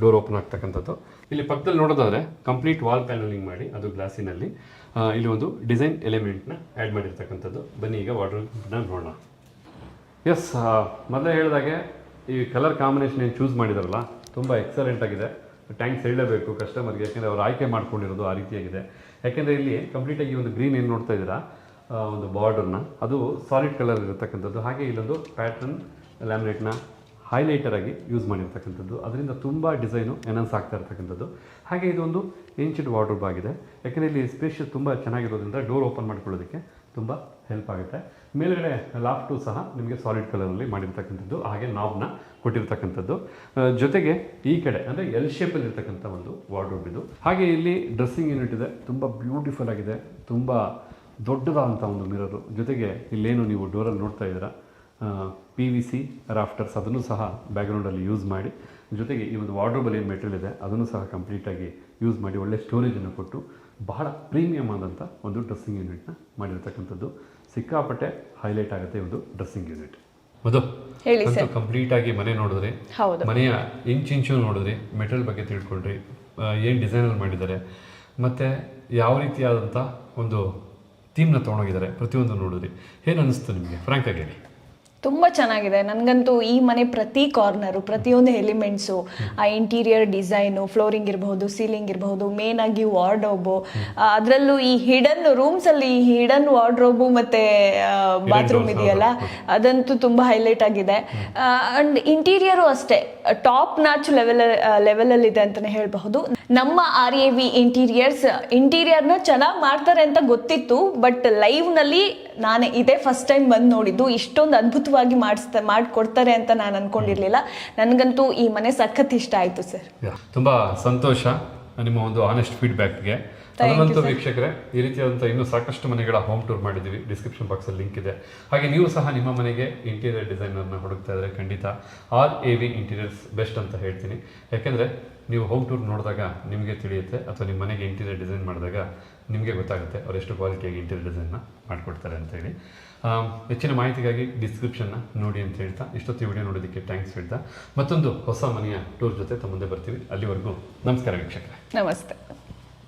ಡೋರ್ ಓಪನ್ ಆಗ್ತಕ್ಕಂಥದ್ದು. ಇಲ್ಲಿ ಪಕ್ಕದಲ್ಲಿ ನೋಡೋದಾದ್ರೆ ಕಂಪ್ಲೀಟ್ ವಾಲ್ ಪ್ಯಾನಲಿಂಗ್ ಮಾಡಿ ಅದು ಗ್ಲಾಸಿನಲ್ಲಿ ಇಲ್ಲಿ ಒಂದು ಡಿಸೈನ್ ಎಲಿಮೆಂಟ್ನ ಆ್ಯಡ್ ಮಾಡಿರ್ತಕ್ಕಂಥದ್ದು. ಬನ್ನಿ ಈಗ ವಾರ್ಡ್ರೋಬ್ನ ನೋಡೋಣ. ಎಸ್ ಮೊದಲೇ ಹೇಳಿದಾಗೆ ಈ ಕಲರ್ ಕಾಂಬಿನೇಷನ್ ಏನು ಚೂಸ್ ಮಾಡಿದಾರಲ್ಲ, ತುಂಬ ಎಕ್ಸಲೆಂಟ್ ಆಗಿದೆ. ಟ್ಯಾಂಕ್ಸ್ ಹೇಳಲೇಬೇಕು ಕಸ್ಟಮರ್ಗೆ ಯಾಕೆಂದರೆ ಅವ್ರು ಆಯ್ಕೆ ಮಾಡ್ಕೊಂಡಿರೋದು ಆ ರೀತಿಯಾಗಿದೆ. ಯಾಕೆಂದರೆ ಇಲ್ಲಿ ಕಂಪ್ಲೀಟಾಗಿ ಒಂದು ಗ್ರೀನ್ ಏನು ನೋಡ್ತಾ ಇದ್ದೀರಾ? ಒಂದು ಬಾರ್ಡರ್ನ ಅದು ಸಾಲಿಡ್ ಕಲರ್ ಇರತಕ್ಕಂಥದ್ದು. ಹಾಗೆ ಇಲ್ಲೊಂದು ಪ್ಯಾಟರ್ನ್ ಲ್ಯಾಮಿನೇಟ್ನ ಹೈಲೈಟರ್ ಆಗಿ ಯೂಸ್ ಮಾಡಿರ್ತಕ್ಕಂಥದ್ದು. ಅದರಿಂದ ತುಂಬ ಡಿಸೈನು ಎನನ್ಸ್ ಆಗ್ತಾ ಇರ್ತಕ್ಕಂಥದ್ದು. ಹಾಗೆ ಇದೊಂದು ಇಂಚಿಡ್ ವಾರ್ಡ್ರೋಬ್ ಆಗಿದೆ. ಯಾಕೆಂದರೆ ಇಲ್ಲಿ ಸ್ಪೇಷಿಯಸ್ ತುಂಬ ಚೆನ್ನಾಗಿರೋದ್ರಿಂದ ಡೋರ್ ಓಪನ್ ಮಾಡ್ಕೊಳ್ಳೋದಕ್ಕೆ ತುಂಬ ಹೆಲ್ಪ್ ಆಗುತ್ತೆ. ಮೇಲ್ಗಡೆ ಲಾಫ್ಟು ಸಹ ನಿಮಗೆ ಸಾಲಿಡ್ ಕಲರಲ್ಲಿ ಮಾಡಿರ್ತಕ್ಕಂಥದ್ದು, ಹಾಗೆ ನಾಬ್ನ ಕೊಟ್ಟಿರ್ತಕ್ಕಂಥದ್ದು. ಜೊತೆಗೆ ಈ ಕಡೆ, ಅಂದರೆ ಎಲ್ ಶೇಪಲ್ಲಿ ಇರ್ತಕ್ಕಂಥ ಒಂದು ವಾರ್ಡ್ರೋಬ್ ಇದು. ಹಾಗೆ ಇಲ್ಲಿ ಡ್ರೆಸ್ಸಿಂಗ್ ಯೂನಿಟ್ ಇದೆ, ತುಂಬ ಬ್ಯೂಟಿಫುಲ್ ಆಗಿದೆ, ತುಂಬ ದೊಡ್ಡದಾದಂಥ ಒಂದು ಮಿರರು ಜೊತೆಗೆ ಇಲ್ಲೇನು ನೀವು ಡೋರಲ್ಲಿ ನೋಡ್ತಾ ಇದ್ದೀರಾ ಪಿ ವಿ ಸಿ ರಾಫ್ಟರ್ಸ್ ಅದನ್ನು ಸಹ ಬ್ಯಾಕ್ಗ್ರೌಂಡಲ್ಲಿ ಯೂಸ್ ಮಾಡಿ. ಜೊತೆಗೆ ಈ ಒಂದು ವಾರ್ಡ್ರೋಬಲ್ಲಿ ಏನು ಮೆಟೀರಿಯಲ್ ಇದೆ, ಅದನ್ನು ಸಹ ಕಂಪ್ಲೀಟಾಗಿ ಯೂಸ್ ಮಾಡಿ, ಒಳ್ಳೆ ಸ್ಟೋರೇಜನ್ನು ಕೊಟ್ಟು ಬಹಳ ಪ್ರೀಮಿಯಮ್ ಆದಂಥ ಒಂದು ಡ್ರೆಸ್ಸಿಂಗ್ ಯೂನಿಟ್ನ ಮಾಡಿರ್ತಕ್ಕಂಥದ್ದು. ಸಿಕ್ಕಾಪಟ್ಟೆ ಹೈಲೈಟ್ ಆಗುತ್ತೆ ಒಂದು ಡ್ರೆಸ್ಸಿಂಗ್ ಯೂನಿಟ್ ಮಧು ಹೇಳಿ ಸರ್. ಕಂಪ್ಲೀಟ್ ಆಗಿ ಮನೆ ನೋಡಿದ್ರಿ ಹೌದು. ಮನೆಯ ಇಂಚು ನೋಡಿದ್ರಿ ಮೆಟೀರಿಯಲ್ ಬಗ್ಗೆ ತಿಳ್ಕೊಂಡ್ರಿ ಏನು ಡಿಸೈನಲ್ಲಿ ಮಾಡಿದ್ದಾರೆ ಮತ್ತು ಯಾವ ರೀತಿಯಾದಂಥ ಒಂದು ಥೀಮ್ನ ತೊಗೊಂಡೋಗಿದ್ದಾರೆ ಪ್ರತಿಯೊಂದು ನೋಡಿದ್ರಿ ಏನು ಅನ್ನಿಸ್ತು ನಿಮಗೆ? ಫ್ರಾಂಕ್ ಆಗಿ ಹೇಳಿ. ತುಂಬಾ ಚೆನ್ನಾಗಿದೆ. ನನಗಂತೂ ಈ ಮನೆ ಪ್ರತಿ ಕಾರ್ನರು ಪ್ರತಿಯೊಂದು ಎಲಿಮೆಂಟ್ಸು ಆ ಇಂಟೀರಿಯರ್ ಡಿಸೈನು ಫ್ಲೋರಿಂಗ್ ಇರಬಹುದು ಸೀಲಿಂಗ್ ಇರಬಹುದು ಮೇನ್ ಆಗಿ ವಾರ್ಡ್ರೋಬು ಅದರಲ್ಲೂ ಈ ಹಿಡನ್ ರೂಮ್ಸ್ ಅಲ್ಲಿ ಹಿಡನ್ ವಾರ್ಡ್ರೋಬು ಮತ್ತೆ ಬಾತ್ರೂಮ್ ಇದೆಯಲ್ಲ ಅದಂತೂ ತುಂಬ ಹೈಲೈಟ್ ಆಗಿದೆ. ಅಂಡ್ ಇಂಟೀರಿಯರು ಅಷ್ಟೇ ಟಾಪ್ ನಾಚ್ ಲೆವೆಲ್ ಲೆವೆಲಲ್ಲಿ ಇದೆ ಅಂತಾನೆ ಹೇಳಬಹುದು. ನಮ್ಮ ಆರ್ ಎ ವಿ ಇಂಟೀರಿಯರ್ಸ್ ಇಂಟೀರಿಯರ್ನ ಚೆನ್ನಾಗಿ ಮಾಡ್ತಾರೆ ಅಂತ ಗೊತ್ತಿತ್ತು ಬಟ್ ಲೈವ್ನಲ್ಲಿ ನಾನೇ ಇದೇ ಫಸ್ಟ್ ಟೈಮ್ ಬಂದು ನೋಡಿದ್ದು ಇಷ್ಟೊಂದು ಅದ್ಭುತವಾಗಿ ಮಾಡಿಸ್ತಾ ಮಾಡಿಕೊಡ್ತಾರೆ ಅಂತ ನಾನು ಅನ್ಕೊಂಡಿರ್ಲಿಲ್ಲ. ನನಗಂತೂ ಈ ಮನೆ ಸಖತ್ ಇಷ್ಟ ಆಯ್ತು ಸರ್. ತುಂಬ ಸಂತೋಷ ನಿಮ್ಮ ಒಂದು ಆನೆಸ್ಟ್ ಫೀಡ್ಬ್ಯಾಕ್ಗೆ ಅದರಂತೂ ವೀಕ್ಷಕರೇ ಈ ರೀತಿಯಾದಂಥ ಇನ್ನೂ ಸಾಕಷ್ಟು ಮನೆಗಳ ಹೋಮ್ ಟೂರ್ ಮಾಡಿದ್ದೀವಿ. ಡಿಸ್ಕ್ರಿಪ್ಷನ್ ಬಾಕ್ಸಲ್ಲಿ ಲಿಂಕ್ ಇದೆ. ಹಾಗೆ ನೀವು ಸಹ ನಿಮ್ಮ ಮನೆಗೆ ಇಂಟೀರಿಯರ್ ಡಿಸೈನರ್ನ ಹುಡುಕ್ತಾ ಇದ್ರೆ ಖಂಡಿತ R A V interiors best ಅಂತ ಹೇಳ್ತೀನಿ. ಯಾಕೆಂದರೆ ನೀವು ಹೋಮ್ ಟೂರ್ ನೋಡಿದಾಗ ನಿಮಗೆ ತಿಳಿಯುತ್ತೆ ಅಥವಾ ನಿಮ್ಮ ಮನೆಗೆ ಇಂಟೀರಿಯರ್ ಡಿಸೈನ್ ಮಾಡಿದಾಗ ನಿಮಗೆ ಗೊತ್ತಾಗುತ್ತೆ ಅವರೆಷ್ಟು ಕ್ವಾಲಿಟಿಯಾಗಿ ಇಂಟೀರಿಯರ್ ಡಿಸೈನ್ನ ಮಾಡಿಕೊಡ್ತಾರೆ ಅಂತ ಹೇಳಿ. ಆಮ್, ಹೆಚ್ಚಿನ ಮಾಹಿತಿಗಾಗಿ ಡಿಸ್ಕ್ರಿಪ್ಷನ್ನ ನೋಡಿ ಅಂತ ಹೇಳ್ತಾ ಇಷ್ಟೊತ್ತು ವಿಡಿಯೋ ನೋಡೋದಕ್ಕೆ ಥ್ಯಾಂಕ್ಸ್ ಹೇಳ್ತಾ, ಮತ್ತೊಂದು ಹೊಸ ಮನೆಯ ಟೂರ್ ಜೊತೆ ತಮ್ಮ ಮುಂದೆ ಬರ್ತೀವಿ. ಅಲ್ಲಿವರೆಗೂ ನಮಸ್ಕಾರ ವೀಕ್ಷಕರೇ. ನಮಸ್ತೆ.